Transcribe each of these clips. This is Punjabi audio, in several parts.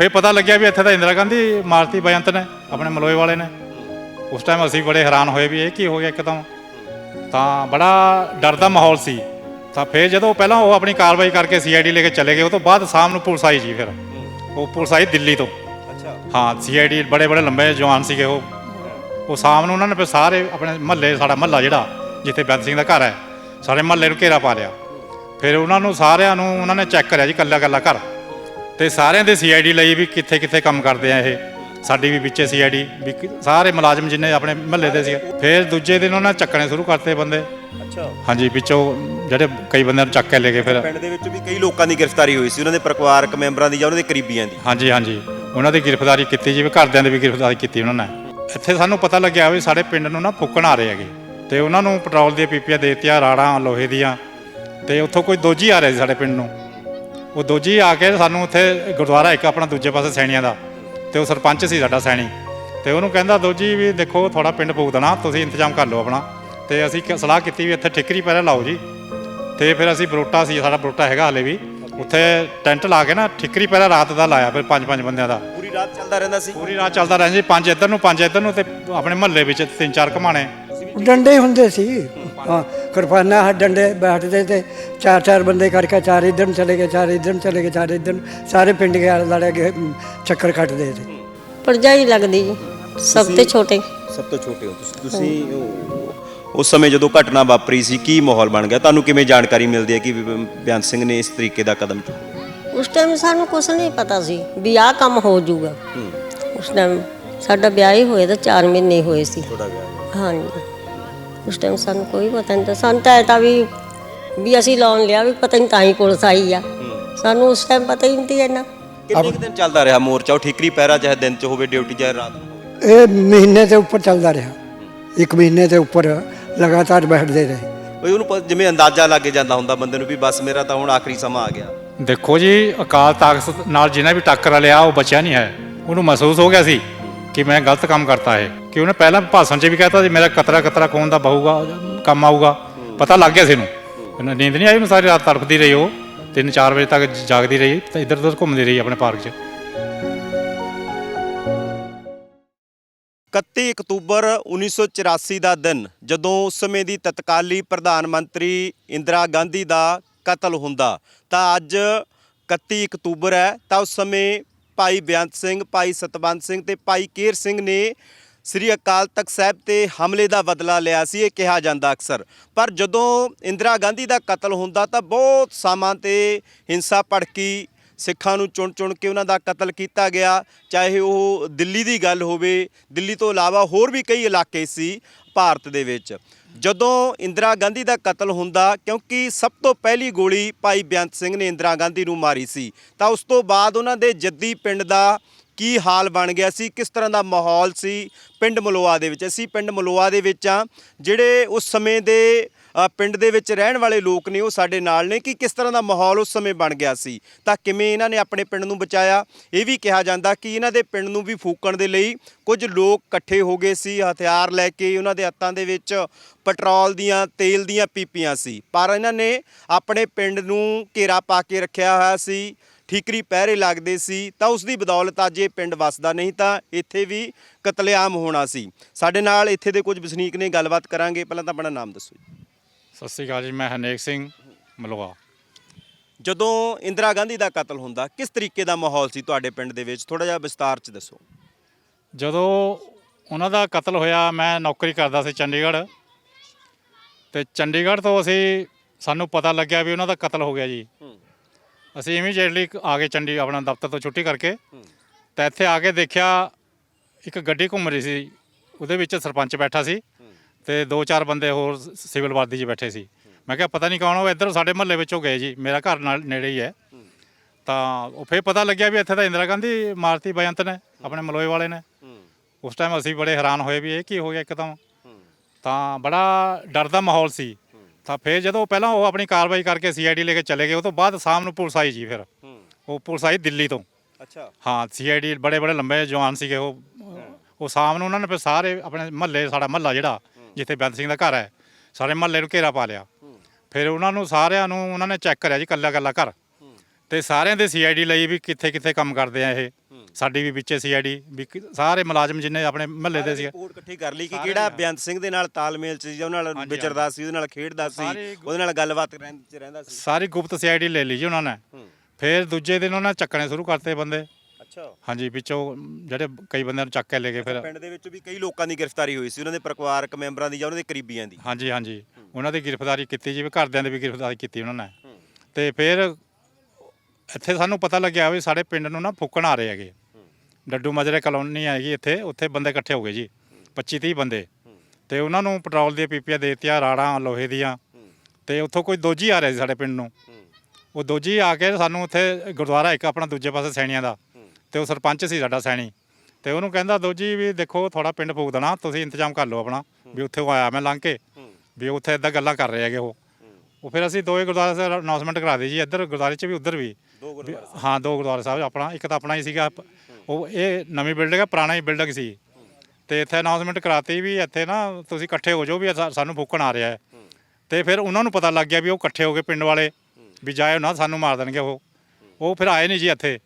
ਫੇਰ ਪਤਾ ਲੱਗਿਆ ਵੀ ਇੱਥੇ ਤਾਂ ਇੰਦਰਾ ਗਾਂਧੀ ਮਾਰਤੀ ਬੇਅੰਤ ਨੇ ਆਪਣੇ ਮਲੋਏ ਵਾਲੇ ਨੇ। ਉਸ ਟਾਈਮ ਅਸੀਂ ਬੜੇ ਹੈਰਾਨ ਹੋਏ ਵੀ ਇਹ ਕੀ ਹੋ ਗਿਆ ਇੱਕਦਮ। ਤਾਂ ਬੜਾ ਡਰ ਦਾ ਮਾਹੌਲ ਸੀ। ਤਾਂ ਫਿਰ ਜਦੋਂ ਪਹਿਲਾਂ ਉਹ ਆਪਣੀ ਕਾਰਵਾਈ ਕਰਕੇ ਸੀਆਈਡੀ ਲੈ ਕੇ ਚਲੇ ਗਏ ਉਹ ਤੋਂ ਬਾਅਦ ਸ਼ਾਮ ਨੂੰ ਪੁਲਿਸ ਆਈ ਜੀ ਫਿਰ। ਉਹ ਪੁਲਿਸ ਆਈ ਦਿੱਲੀ ਤੋਂ। ਅੱਛਾ। ਹਾਂ ਸੀਆਈਡੀ ਬੜੇ ਬੜੇ ਲੰਬੇ ਜਵਾਨ ਸੀਗੇ ਉਹ। ਉਹ ਸ਼ਾਮ ਨੂੰ ਉਹਨਾਂ ਨੇ ਫਿਰ ਸਾਰੇ ਆਪਣੇ ਮਹੱਲੇ ਸਾਡਾ ਮਹੱਲਾ ਜਿਹੜਾ ਜਿੱਥੇ ਬੈਂਤ ਸਿੰਘ ਦਾ ਘਰ ਹੈ ਸਾਰੇ ਮਹੱਲੇ ਨੂੰ ਘੇਰਾ ਪਾ ਲਿਆ। ਫਿਰ ਉਹਨਾਂ ਨੂੰ ਸਾਰਿਆਂ ਨੂੰ ਉਹਨਾਂ ਨੇ ਚੈੱਕ ਕਰਿਆ ਜੀ ਕੱਲਾ ਕੱਲਾ ਘਰ। ਤੇ ਸਾਰਿਆਂ ਦੇ ਸੀਆਈਡੀ ਲਈ ਵੀ ਕਿੱਥੇ ਕਿੱਥੇ ਕੰਮ ਕਰਦੇ ਆ ਇਹ। ਸਾਡੀ ਵੀ ਵਿੱਚੇ ਸੀਆਈਡੀ ਵੀ ਕਿ- ਸਾਰੇ ਮੁਲਾਜ਼ਮ ਜਿੰਨੇ ਆਪਣੇ ਮਹੱਲੇ ਦੇ ਸੀ। ਫਿਰ ਦੂਜੇ ਦਿਨ ਉਹਨਾਂ ਨੇ ਚੱਕਣੇ ਸ਼ੁਰੂ ਕਰਤੇ ਬੰਦੇ। ਅੱਛਾ। ਹਾਂਜੀ ਵਿੱਚੋਂ ਜਿਹੜੇ ਕਈ ਬੰਦਿਆਂ ਨੂੰ ਚੱਕ ਕੇ ਲੈ ਗਏ ਫਿਰ। ਪਿੰਡ ਦੇ ਵਿੱਚ ਵੀ ਕਈ ਲੋਕਾਂ ਦੀ ਗ੍ਰਿਫਤਾਰੀ ਹੋਈ ਸੀ। ਉਹਨਾਂ ਦੇ ਪਰਿਵਾਰਕ ਮੈਂਬਰਾਂ ਦੀ ਜਾਂ ਉਹਨਾਂ ਦੇ ਕਰੀਬੀਆਂ ਦੀ। ਹਾਂਜੀ ਹਾਂਜੀ। ਉਹਨਾਂ ਦੀ ਗ੍ਰਿਫਤਾਰੀ ਕੀਤੀ ਜਿਵੇਂ ਘਰਦਿਆਂ ਦੀ ਵੀ ਗ੍ਰਿਫਤਾਰੀ ਕੀਤੀ ਉਹਨਾਂ ਨੇ। ਇੱਥੇ ਸਾਨੂੰ ਪਤਾ ਲੱਗਿਆ ਵੀ ਸਾਡੇ ਪਿੰਡ ਨੂੰ ਨਾ ਫੁੱਕਣ ਆ ਰਹੇ ਹੈਗੇ। ਤੇ ਉਹਨਾਂ ਨੂੰ ਪੈਟਰੋਲ ਦੀਆਂ ਪੀਪੀਆਂ ਦੇਤੀਆਂ ਰਾੜਾਂ ਲੋਹੇ ਦੀਆਂ। ਤੇ ਉੱਥੋਂ ਕੋਈ ਦੋਜੀ ਆ ਰਿਹਾ ਸੀ ਸਾਡੇ ਪਿੰਡ ਨੂੰ। ਉਹ ਦੋਜੀ ਆ ਕੇ ਸਾਨੂੰ ਉੱਥੇ ਗੁਰਦੁਆਰਾ ਇੱਕ ਆਪਣਾ ਦੂਜੇ ਪਾਸੇ ਸੈਣੀਆਂ ਦਾ ਤੇ ਉਹ ਸਰਪੰਚ ਸੀ ਸਾਡਾ ਸੈਣੀ। ਤੇ ਉਹਨੂੰ ਕਹਿੰਦਾ ਦੋਜੀ ਵੀ ਦੇਖੋ ਤੁਹਾਡਾ ਪਿੰਡ ਫੂਕ ਦੇਣਾ ਤੁਸੀਂ ਇੰਤਜ਼ਾਮ ਕਰ ਲਓ ਆਪਣਾ। ਤੇ ਅਸੀਂ ਸਲਾਹ ਕੀਤੀ ਵੀ ਇੱਥੇ ਠਿਕਰੀ ਪਹਿਲਾਂ ਲਾਓ ਜੀ। ਤੇ ਫਿਰ ਅਸੀਂ ਬਰੋਟਾ ਸੀ ਸਾਡਾ ਬਰੋਟਾ ਹੈਗਾ ਹਲੇ ਵੀ। ਉੱਥੇ ਟੈਂਟ ਲਾ ਕੇ ਨਾ ਠਿਕਰੀ ਪਹਿਲਾਂ ਰਾਤ ਦਾ ਲਾਇਆ ਫਿਰ ਪੰਜ ਪੰਜ ਬੰਦਿਆਂ ਦਾ। ਪੂਰੀ ਰਾਤ ਚੱਲਦਾ ਰਹਿੰਦਾ ਸੀ? ਪੂਰੀ ਰਾਤ ਚੱਲਦਾ ਰਹਿੰਦਾ ਜੀ ਪੰਜ ਇੱਧਰ ਨੂੰ ਪੰਜ ਇੱਧਰ ਨੂੰ ਤੇ ਆਪਣੇ ਮਹੱਲੇ ਵਿੱਚ ਤਿੰਨ ਚਾਰ ਘਮਾਣੇ ਡੰਡੇ ਹੁੰਦੇ ਸੀ। ਹਾਂ ਕਿਰਪਾਨਾਂ ਹੱਥ ਡੰਡੇ ਬੈਠਦੇ ਤੇ ਚਾਰ ਚਾਰ ਬੰਦੇ ਕਰਕੇ ਚਾਰ ਇੱਧਰ ਨੂੰ ਚਲੇ ਗਏ ਚਾਰ ਇੱਧਰ ਨੂੰ ਚਲੇ ਗਏ ਚਾਰ ਇੱਧਰ ਨੂੰ, ਸਾਰੇ ਪਿੰਡ ਕੇ ਆਲੇ ਦੁਆਲੇ ਕੇ ਅਮ, ਚੱਕਰ ਕੱਟਦੇ ਸੀ। ਭਰਜਾਈ ਲੱਗਦੀ ਜੀ ਸਭ ਤੋਂ ਛੋਟੇ। ਸਭ ਤੋਂ ਛੋਟੇ ਹੋ ਤੁਸੀਂ। ਤੁਸੀਂ ਉਹ- ਉਸ ਸਮੇਂ ਜਦੋਂ ਘਟਨਾ ਵਾਪਰੀ ਸੀ ਕੀ ਮਾਹੌਲ ਬਣ ਗਿਆ? ਤੁਹਾਨੂੰ ਕਿਵੇਂ ਜਾਣਕਾਰੀ ਮਿਲਦੀ ਹੈ ਕਿ ਵੀ ਬਿਆਨ ਸਿੰਘ ਨੇ ਇਸ ਤਰੀਕੇ ਦਾ ਕਦਮ ਚੁੱਕਿਆ? ਉਸ ਟਾਈਮ ਸਾਨੂੰ ਕੁਝ ਨਹੀਂ ਪਤਾ ਸੀ ਵੀ ਆਹ ਕੰਮ ਹੋ ਜਾਊਗਾ। ਉਸ ਟਾਈਮ ਸਾਡਾ ਵਿਆਹ ਹੀ ਹੋਇਆ ਤਾਂ 4 ਮਹੀਨੇ ਹੋਏ ਸੀ। ਥੋੜਾ ਗਿਆ ਹਾਂਜੀ। ਉਸ ਟਾਈਮ ਸਾਨੂੰ ਕੋਈ ਪਤਾ ਨਹੀਂ ਤਾਂ ਸਾਨੂੰ ਤਾਂ ਤਾਂ ਵੀ ਵੀ ਅਸੀਂ ਲੋਨ ਲਿਆ ਵੀ ਪਤਾ ਨਹੀਂ ਤਾਂ ਹੀ ਪੁਲਿਸ ਆਈ ਆ। ਸਾਨੂੰ ਉਸ ਟਾਈਮ ਪਤਾ ਹੀ ਨਹੀਂ ਸੀ ਇੰਨਾ। ਕਿੰਨੇ ਕੁ ਦਿਨ ਚੱਲਦਾ ਰਿਹਾ ਮੋਰਚਾ? ਉਹ ਠੀਕਰੀ ਪਹਿਰਾ ਚਾਹੇ ਦਿਨ ਚ ਹੋਵੇ ਡਿਊਟੀ ਚਾਹੇ ਰਾਤ ਨੂੰ ਹੋਵੇ? ਇਹ ਮਹੀਨੇ ਦੇ ਉੱਪਰ ਚੱਲਦਾ ਰਿਹਾ। ਇੱਕ ਮਹੀਨੇ ਦੇ ਉੱਪਰ ਲਗਾਤਾਰ ਬੈਠਦੇ ਰਹੇ। ਉਹ ਉਹਨੂੰ ਪ- ਜਿਵੇਂ ਅੰਦਾਜ਼ਾ ਲੱਗ ਜਾਂਦਾ ਹੁੰਦਾ ਬੰਦੇ ਨੂੰ ਵੀ ਬਸ ਮੇਰਾ ਤਾਂ ਹੁਣ ਆਖਰੀ ਸਮਾਂ ਆ ਗਿਆ। ਦੇਖੋ ਜੀ ਅਕਾਲ ਤਖਤ ਨਾਲ ਜਿਹਨੇ ਵੀ ਟੱਕਰ ਲਿਆ ਉਹ ਬਚਿਆ ਨਹੀਂ ਹੈ। ਉਹਨੂੰ ਮਹਿਸੂਸ ਹੋ ਗਿਆ ਸੀ। ਕਿ ਮੈਂ ਗਲਤ ਕੰਮ ਕਰਤਾ ਹੈ ਕਿ ਉਹਨੇ ਪਹਿਲਾਂ ਭਾਸ਼ਣ 'ਚ ਵੀ ਕਹਿਤਾ ਸੀ, ਮੇਰਾ ਕਤਰਾ ਕਤਰਾ ਖੂਨ ਦਾ ਬਹੂਗਾ, ਕੰਮ ਆਊਗਾ। ਪਤਾ ਲੱਗ ਗਿਆ ਸੀ ਨੂੰ ਇਹਨੂੰ ਨੀਂਦ ਨਹੀਂ ਆਈ ਮੈਂ ਸਾਰੀ ਰਾਤ ਤੜਫਦੀ ਰਹੀ ਉਹ। 3-4 ਵਜੇ ਤੱਕ ਜਾਗਦੀ ਰਹੀ, ਤੇ ਇੱਧਰ ਉੱਧਰ ਘੁੰਮਦੀ ਰਹੀ ਆਪਣੇ ਪਾਰਕ 'ਚ। 31 ਅਕਤੂਬਰ 1984 ਦਾ ਦਿਨ, ਜਦੋਂ ਉਸ ਸਮੇਂ ਦੀ ਤਤਕਾਲੀ ਪ੍ਰਧਾਨ ਮੰਤਰੀ ਇੰਦਰਾ ਗਾਂਧੀ ਦਾ ਕਤਲ ਹੁੰਦਾ, ਤਾਂ ਅੱਜ 31 ਅਕਤੂਬਰ ਹੈ, ਤਾਂ ਉਸ ਸਮੇਂ ਭਾਈ ਬੇਅੰਤ ਸਿੰਘ, ਭਾਈ ਸਤਵੰਤ ਸਿੰਘ ਤੇ ਭਾਈ ਕੇਰ ਸਿੰਘ ਨੇ ਸ੍ਰੀ ਅਕਾਲ ਤਖਤ ਸਾਹਿਬ ਤੇ ਹਮਲੇ ਦਾ ਬਦਲਾ ਲਿਆ ਸੀ, ਇਹ ਕਿਹਾ ਜਾਂਦਾ ਅਕਸਰ। ਪਰ ਜਦੋਂ ਇੰਦਰਾ ਗਾਂਧੀ ਦਾ ਕਤਲ ਹੁੰਦਾ ਤਾਂ ਬਹੁਤ ਸਾਮਾਂ ਤੇ ਹਿੰਸਾ ਭੜਕੀ ਸਿੱਖਾਂ ਨੂੰ ਚੁਣ ਚੁਣ ਕੇ ਉਹਨਾਂ ਦਾ ਕਤਲ ਕੀਤਾ ਗਿਆ। ਚਾਹੇ ਉਹ ਦਿੱਲੀ ਦੀ ਗੱਲ ਹੋਵੇ, ਦਿੱਲੀ ਤੋਂ ਇਲਾਵਾ ਹੋਰ ਵੀ ਕਈ ਇਲਾਕੇ ਸੀ ਭਾਰਤ ਦੇ ਵਿੱਚ। ਜਦੋਂ ਇੰਦਰਾ ਗਾਂਧੀ ਦਾ ਕਤਲ ਹੁੰਦਾ, ਕਿਉਂਕਿ ਸਭ ਤੋਂ ਪਹਿਲੀ ਗੋਲੀ ਭਾਈ ਬੇਅੰਤ ਸਿੰਘ ਨੇ ਇੰਦਰਾ ਗਾਂਧੀ ਨੂੰ ਮਾਰੀ ਸੀ, ਤਾਂ ਉਸ ਤੋਂ ਬਾਅਦ ਉਹਨਾਂ ਦੇ ਜੱਦੀ ਪਿੰਡ ਦਾ ਕੀ ਹਾਲ ਬਣ ਗਿਆ ਸੀ, ਕਿਸ ਤਰ੍ਹਾਂ ਦਾ ਮਾਹੌਲ ਸੀ, ਪਿੰਡ ਮਲੋਆ ਦੇ ਵਿੱਚ। ਅਸੀਂ ਪਿੰਡ ਮਲੋਆ ਦੇ ਵਿੱਚ ਆ ਜਿਹੜੇ ਉਸ ਸਮੇਂ ਦੇ ਪਿੰਡ ਦੇ ਵਿੱਚ ਰਹਿਣ ਵਾਲੇ ਲੋਕ ਨੇ, ਉਹ ਸਾਡੇ ਨਾਲ ਨੇ ਕਿ ਕਿਸ ਤਰ੍ਹਾਂ ਦਾ ਮਾਹੌਲ ਉਸ ਸਮੇਂ ਬਣ ਗਿਆ ਸੀ? ਤਾਂ ਕਿਵੇਂ ਇਹਨਾਂ ਨੇ ਆਪਣੇ ਪਿੰਡ ਨੂੰ ਬਚਾਇਆ? ਇਹ ਵੀ ਕਿਹਾ ਜਾਂਦਾ ਕਿ ਇਹਨਾਂ ਦੇ ਪਿੰਡ ਨੂੰ ਵੀ ਫੂਕਣ ਦੇ ਲਈ ਕੁਝ ਲੋਕ ਇਕੱਠੇ ਹੋ ਗਏ ਸੀ, ਹਥਿਆਰ ਲੈ ਕੇ ਉਹਨਾਂ ਦੇ ਹੱਥਾਂ ਦੇ ਵਿੱਚ ਪੈਟਰੋਲ ਦੀਆਂ, ਤੇਲ ਦੀਆਂ ਪੀਪੀਆਂ ਸੀ। ਪਰ ਇਹਨਾਂ ਨੇ ਆਪਣੇ ਪਿੰਡ ਨੂੰ ਘੇਰਾ ਪਾ ਕੇ ਰੱਖਿਆ ਹੋਇਆ ਸੀ, ਠੀਕਰੀ ਪਹਿਰੇ ਲੱਗਦੇ ਸੀ, ਤਾਂ ਉਸ ਦੀ ਬਦੌਲਤ ਅੱਜ ਇਹ ਪਿੰਡ ਵਸਦਾ ਨਹੀਂ, ਤਾਂ ਇੱਥੇ ਵੀ ਕਤਲੇਆਮ ਹੋਣਾ ਸੀ। ਸਾਡੇ ਨਾਲ ਇੱਥੇ ਦੇ ਕੁਝ ਵਸਨੀਕ ਨੇ, ਗੱਲਬਾਤ ਕਰਾਂਗੇ। ਪਹਿਲਾਂ ਤਾਂ ਆਪਣਾ ਨਾਮ ਦੱਸੋ ਜੀ। ਸਤਿ ਸ਼੍ਰੀ ਅਕਾਲ ਜੀ ਮੈਂ ਹਰਨੇਕ ਸਿੰਘ ਮਲਵਾ। ਜਦੋਂ ਇੰਦਰਾ ਗਾਂਧੀ ਦਾ ਕਤਲ ਹੁੰਦਾ ਕਿਸ ਤਰੀਕੇ ਦਾ ਮਾਹੌਲ ਸੀ ਤੁਹਾਡੇ ਪਿੰਡ ਦੇ ਵਿੱਚ? ਥੋੜਾ ਜਿਹਾ ਵਿਸਤਾਰ ਚ ਦੱਸੋ। ਜਦੋਂ ਉਹਨਾਂ ਦਾ ਕਤਲ ਹੋਇਆ ਮੈਂ ਨੌਕਰੀ ਕਰਦਾ ਸੀ ਚੰਡੀਗੜ੍ਹ। ਤੇ ਚੰਡੀਗੜ੍ਹ ਤੋਂ ਅਸੀਂ ਸਾਨੂੰ ਪਤਾ ਲੱਗਿਆ ਵੀ ਉਹਨਾਂ ਦਾ ਕਤਲ ਹੋ ਗਿਆ ਜੀ। ਅਸੀਂ ਇਮੀਡੀਏਟਲੀ ਆ ਗਏ ਚੰਡੀ ਆਪਣਾ ਦਫ਼ਤਰ ਤੋਂ ਛੁੱਟੀ ਕਰਕੇ। ਤਾਂ ਇੱਥੇ ਆ ਕੇ ਦੇਖਿਆ ਇੱਕ ਗੱਡੀ ਘੁੰਮ ਰਹੀ ਸੀ। ਉਹਦੇ ਵਿੱਚ ਸਰਪੰਚ ਬੈਠਾ ਸੀ। ਤੇ ਦੋ ਚਾਰ ਬੰਦੇ ਹੋਰ ਸ- ਸਿਵਲ ਵਰਦੀ 'ਚ ਬੈਠੇ ਸੀ। ਮੈਂ ਕਿਹਾ ਪਤਾ ਨਹੀਂ ਕੌਣ ਉਹ ਇੱਧਰ ਸਾਡੇ ਮਹੱਲੇ ਵਿੱਚੋਂ ਗਏ ਜੀ ਮੇਰਾ ਘਰ ਨਾਲ ਨੇੜੇ ਹੀ ਹੈ। ਤਾਂ ਉਹ ਫੇਰ ਪਤਾ ਲੱਗਿਆ ਵੀ ਇੱਥੇ ਤਾਂ ਇੰਦਰਾ ਗਾਂਧੀ ਮਾਰਤੀ ਬੇਅੰਤ ਨੇ ਆਪਣੇ ਮਲੋਏ ਵਾਲੇ ਨੇ। ਉਸ ਟਾਈਮ ਅਸੀਂ ਬੜੇ ਹੈਰਾਨ ਹੋਏ ਵੀ ਇਹ ਕੀ ਹੋ ਗਿਆ ਇੱਕਦਮ ਤਾਂ ਬੜਾ ਡਰ ਦਾ ਮਾਹੌਲ ਸੀ। ਤਾਂ ਫਿਰ ਜਦੋਂ ਪਹਿਲਾਂ ਉਹ ਆਪਣੀ ਕਾਰਵਾਈ ਕਰਕੇ ਸੀਆਈਡੀ ਲੈ ਕੇ ਚਲੇ ਗਏ ਉਹ ਤੋਂ ਬਾਅਦ ਸ਼ਾਮ ਨੂੰ ਪੁਲਿਸ ਆਈ ਜੀ ਫਿਰ। ਉਹ ਪੁਲਿਸ ਆਈ ਦਿੱਲੀ ਤੋਂ। ਅੱਛਾ। ਹਾਂ ਸੀਆਈਡੀ ਬੜੇ ਬੜੇ ਲੰਬੇ ਜਵਾਨ ਸੀਗੇ ਉਹ। ਉਹ ਸ਼ਾਮ ਨੂੰ ਉਹਨਾਂ ਨੇ ਫਿਰ ਸਾਰੇ ਆਪਣੇ ਮਹੱਲੇ ਸਾਡਾ ਮਹੱਲਾ ਜਿਹੜਾ ਜਿੱਥੇ ਬੈਂਤ ਸਿੰਘ ਦਾ ਘਰ ਹੈ ਸਾਰੇ ਮਹੱਲੇ ਨੂੰ ਘੇਰਾ ਪਾ ਲਿਆ। ਫਿਰ ਉਹਨਾਂ ਨੂੰ ਸਾਰਿਆਂ ਨੂੰ ਉਹਨਾਂ ਨੇ ਚੈੱਕ ਕਰਿਆ ਜੀ ਕੱਲਾ ਕੱਲਾ ਘਰ। ਤੇ ਸਾਰਿਆਂ ਦੇ ਸੀਆਈਡੀ ਲਈ ਵੀ ਕਿੱਥੇ ਕਿੱਥੇ ਕੰਮ ਕਰਦੇ ਆ ਇਹ। ਸਾਡੀ ਵੀ ਵਿੱਚੇ ਸੀਆਈਡੀ ਵੀ ਕਿ- ਸਾਰੇ ਮੁਲਾਜ਼ਮ ਜਿੰਨੇ ਆਪਣੇ ਮਹੱਲੇ ਦੇ ਸੀ ਰਿਪੋਰਟ ਇਕੱਠੀ ਕਰ ਲਈ ਕਿ ਕਿਹੜਾ ਬੇਅੰਤ ਸਿੰਘ ਦੇ ਨਾਲ ਤਾਲਮੇਲ ਸੀ ਉਹਨਾਂ ਨਾਲ ਵਿਚਰਦਾ ਸੀ ਉਹਦੇ ਨਾਲ ਖੇਡਦਾ ਸੀ ਉਹਦੇ ਨਾਲ ਗੱਲਬਾਤ ਰਹਿੰ- ਚ ਰਹਿੰਦਾ ਸੀ। ਸਾਰੀ ਗੁਪਤ ਸੀਆਈਡੀ ਲੈ ਲਈ ਜੀ ਉਹਨਾਂ ਨੇ। ਫਿਰ ਦੂਜੇ ਦਿਨ ਉਹਨਾਂ ਨੇ ਚੱਕਣੇ ਸ਼ੁਰੂ ਕਰਤੇ ਬੰਦੇ। ਅੱਛਾ ਹਾਂਜੀ ਵਿੱਚੋਂ ਜਿਹੜੇ ਕਈ ਬੰਦਿਆਂ ਨੂੰ ਚੱਕ ਕੇ ਲੈ ਗਏ ਫਿਰ। ਪਿੰਡ ਦੇ ਵਿੱਚ ਵੀ ਕਈ ਲੋਕਾਂ ਦੀ ਗ੍ਰਿਫਤਾਰੀ ਹੋਈ ਸੀ ਉਹਨਾਂ ਦੇ ਪਰਿਵਾਰਕ ਮੈਂਬਰਾਂ ਦੀ ਜਾਂ ਉਹਨਾਂ ਦੇ ਕਰੀਬੀਆਂ ਦੀ? ਹਾਂਜੀ ਹਾਂਜੀ। ਉਹਨਾਂ ਦੀ ਗ੍ਰਿਫਤਾਰੀ ਕੀਤੀ ਜੀ ਵੀ ਘਰਦਿਆਂ ਦੀ ਵੀ ਗ੍ਰਿਫਤਾਰੀ ਕੀਤੀ ਉਹਨਾਂ ਨੇ। ਤੇ ਫਿਰ ਇੱਥੇ ਸਾਨੂੰ ਪਤਾ ਲੱਗਿਆ ਵੀ ਸਾਡੇ ਪਿੰਡ ਨੂੰ ਨਾ ਫੁੱਕਣ ਆ ਰਹੇ ਹੈਗੇ। ਡੱਡੂ ਮਜਰੇ ਕਲੋਨੀ ਆਏਗੀ ਇੱਥੇ ਉੱਥੇ ਬੰਦੇ ਇਕੱਠੇ ਹੋ ਗਏ ਜੀ 25 30 ਬੰਦੇ। ਤੇ ਉਹਨਾਂ ਨੂੰ ਪੈਟਰੋਲ ਦੀਆਂ ਪੀਪੀਆਂ ਦੇਤੀਆਂ ਰਾੜਾਂ ਲੋਹੇ ਦੀਆਂ। ਤੇ ਉੱਥੋਂ ਕੋਈ ਦੋਜੀ ਆ ਰਿਹਾ ਸੀ ਸਾਡੇ ਪਿੰਡ ਨੂੰ। ਉਹ ਦੋਜੀ ਆ ਕੇ ਸਾਨੂੰ ਉੱਥੇ ਗੁਰਦੁਆਰਾ ਇੱਕ ਆਪਣਾ ਦੂਜੇ ਪਾਸੇ ਸੈਣੀਆਂ ਦਾ ਤੇ ਉਹ ਸਰਪੰਚ ਸੀ ਸਾਡਾ ਸੈਣੀ। ਤੇ ਉਹਨੂੰ ਕਹਿੰਦਾ ਦੋਜੀ ਵੀ ਦੇਖੋ ਥੋੜਾ ਪਿੰਡ ਫੂਕ ਦੇਣਾ ਤੁਸੀਂ ਇੰਤਜ਼ਾਮ ਕਰ ਲਓ ਆਪਣਾ ਵੀ ਉੱਥੇ ਉਹ ਆਇਆ ਮੈਂ ਲੰਘ ਕੇ ਵੀ ਉੱਥੇ ਇਦਾਂ ਗੱਲਾਂ ਕਰ ਰਹੇ ਹੈਗੇ ਉਹ। ਉਹ ਫਿਰ ਅਸੀਂ ਦੋਏ ਗੁਰਦੁਆਰੇ ਸਾਹਿਬ ਅਨਾਉਂਸਮੈਂਟ ਕਰਾ ਦਿੱਤੀ ਜੀ ਇੱਧਰ ਗੁਰਦੁਆਰੇ 'ਚ ਵੀ ਉੱਧਰ ਵੀ। ਦੋ ਹਾਂ ਦੋ ਗੁਰਦੁਆਰੇ ਸਾਹਿਬ ਆਪਣਾ ਇੱਕ ਤਾਂ ਆਪਣਾ ਹੀ ਸੀਗਾ। ਉਹ ਇਹ ਨਵੀਂ ਬਿਲਡਿੰਗ ਹੈ ਪੁਰਾਣਾ ਹੀ ਬਿਲਡਿੰਗ ਸੀ। ਤੇ ਇੱਥੇ ਅਨਾਉਂਸਮੈਂਟ ਕਰਾਤੀ ਵੀ ਇੱਥੇ ਨਾ ਤੁਸੀਂ ਇਕੱਠੇ ਹੋ ਜਾਓ ਵੀ ਸਾਨੂੰ ਫੂਕਣ ਆ ਰਿਹਾ ਹੈ। ਤੇ ਫਿਰ ਉਹਨਾਂ ਨੂੰ ਪਤਾ ਲੱਗ ਗਿਆ ਵੀ ਉਹ ਇਕੱਠੇ ਹੋ ਗਏ ਪਿੰਡ ਵਾਲੇ ਵੀ ਜਾਇਓ ਨਾ ਸਾਨੂੰ ਮਾਰ ਦੇਣਗੇ ਉਹ। ਉਹ ਫਿਰ ਆਏ ਨਹੀਂ ਜੀ ਇੱਥੇ।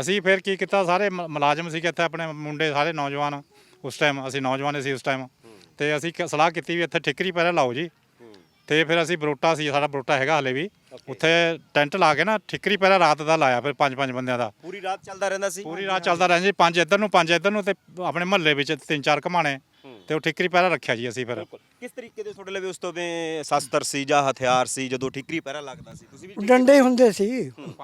ਅਸੀਂ ਫਿਰ ਕੀ ਕੀਤਾ ਸਾਰੇ ਮ- ਮੁਲਾਜ਼ਮ ਸੀਗੇ ਇੱਥੇ ਆਪਣੇ ਮੁੰਡੇ ਸਾਰੇ ਨੌਜਵਾਨ। ਉਸ ਟਾਈਮ ਅਸੀਂ ਨੌਜਵਾਨ ਸੀ ਉਸ ਟਾਈਮ ਤੇ ਅਸੀਂ ਕ- ਸਲਾਹ ਕੀਤੀ ਵੀ ਇੱਥੇ ਠਿਕਰੀ ਪਹਿਰਾ ਲਾਓ ਜੀ। ਤੇ ਫਿਰ ਅਸੀਂ ਬਰੋਟਾ ਸੀ ਸਾਡਾ ਬਰੋਟਾ ਹੈਗਾ ਹਲੇ ਵੀ। ਉੱਥੇ ਟੈਂਟ ਲਾ ਕੇ ਨਾ ਠਿਕਰੀ ਪਹਿਰਾ ਰਾਤ ਦਾ ਲਾਇਆ ਫਿਰ ਪੰਜ ਪੰਜ ਬੰਦਿਆਂ ਦਾ। ਪੂਰੀ ਰਾਤ ਚੱਲਦਾ ਰਹਿੰਦਾ ਸੀ? ਪੂਰੀ ਰਾਤ ਚੱਲਦਾ ਰਹਿੰਦਾ ਜੀ ਪੰਜ ਇੱਧਰ ਨੂੰ ਪੰਜ ਇੱਧਰ ਨੂੰ ਤੇ ਆਪਣੇ ਮਹੱਲੇ ਵਿੱਚ ਤਿੰਨ ਚਾਰ ਘਮਾਣੇ ਤੇ ਉਹ ਠਿਕਰੀ ਪਹਿਰਾ ਰੱਖਿਆ ਜੀ ਅਸੀਂ ਫਿਰ। ਕਿਸ ਤਰੀਕੇ ਦੇ ਤੁਹਾਡੇ ਲਵੇ ਉਸ ਤੋਂ ਵੀ ਸ਼ਸਤਰ ਸੀ ਜਾਂ ਹਥਿਆਰ ਸੀ ਜਦੋਂ ਠੀਕਰੀ ਪਹਿਰਾ ਲੱਗਦਾ ਸੀ? ਤੁਸੀਂ ਵੀ ਡੰਡੇ ਹੁੰਦੇ ਸੀ।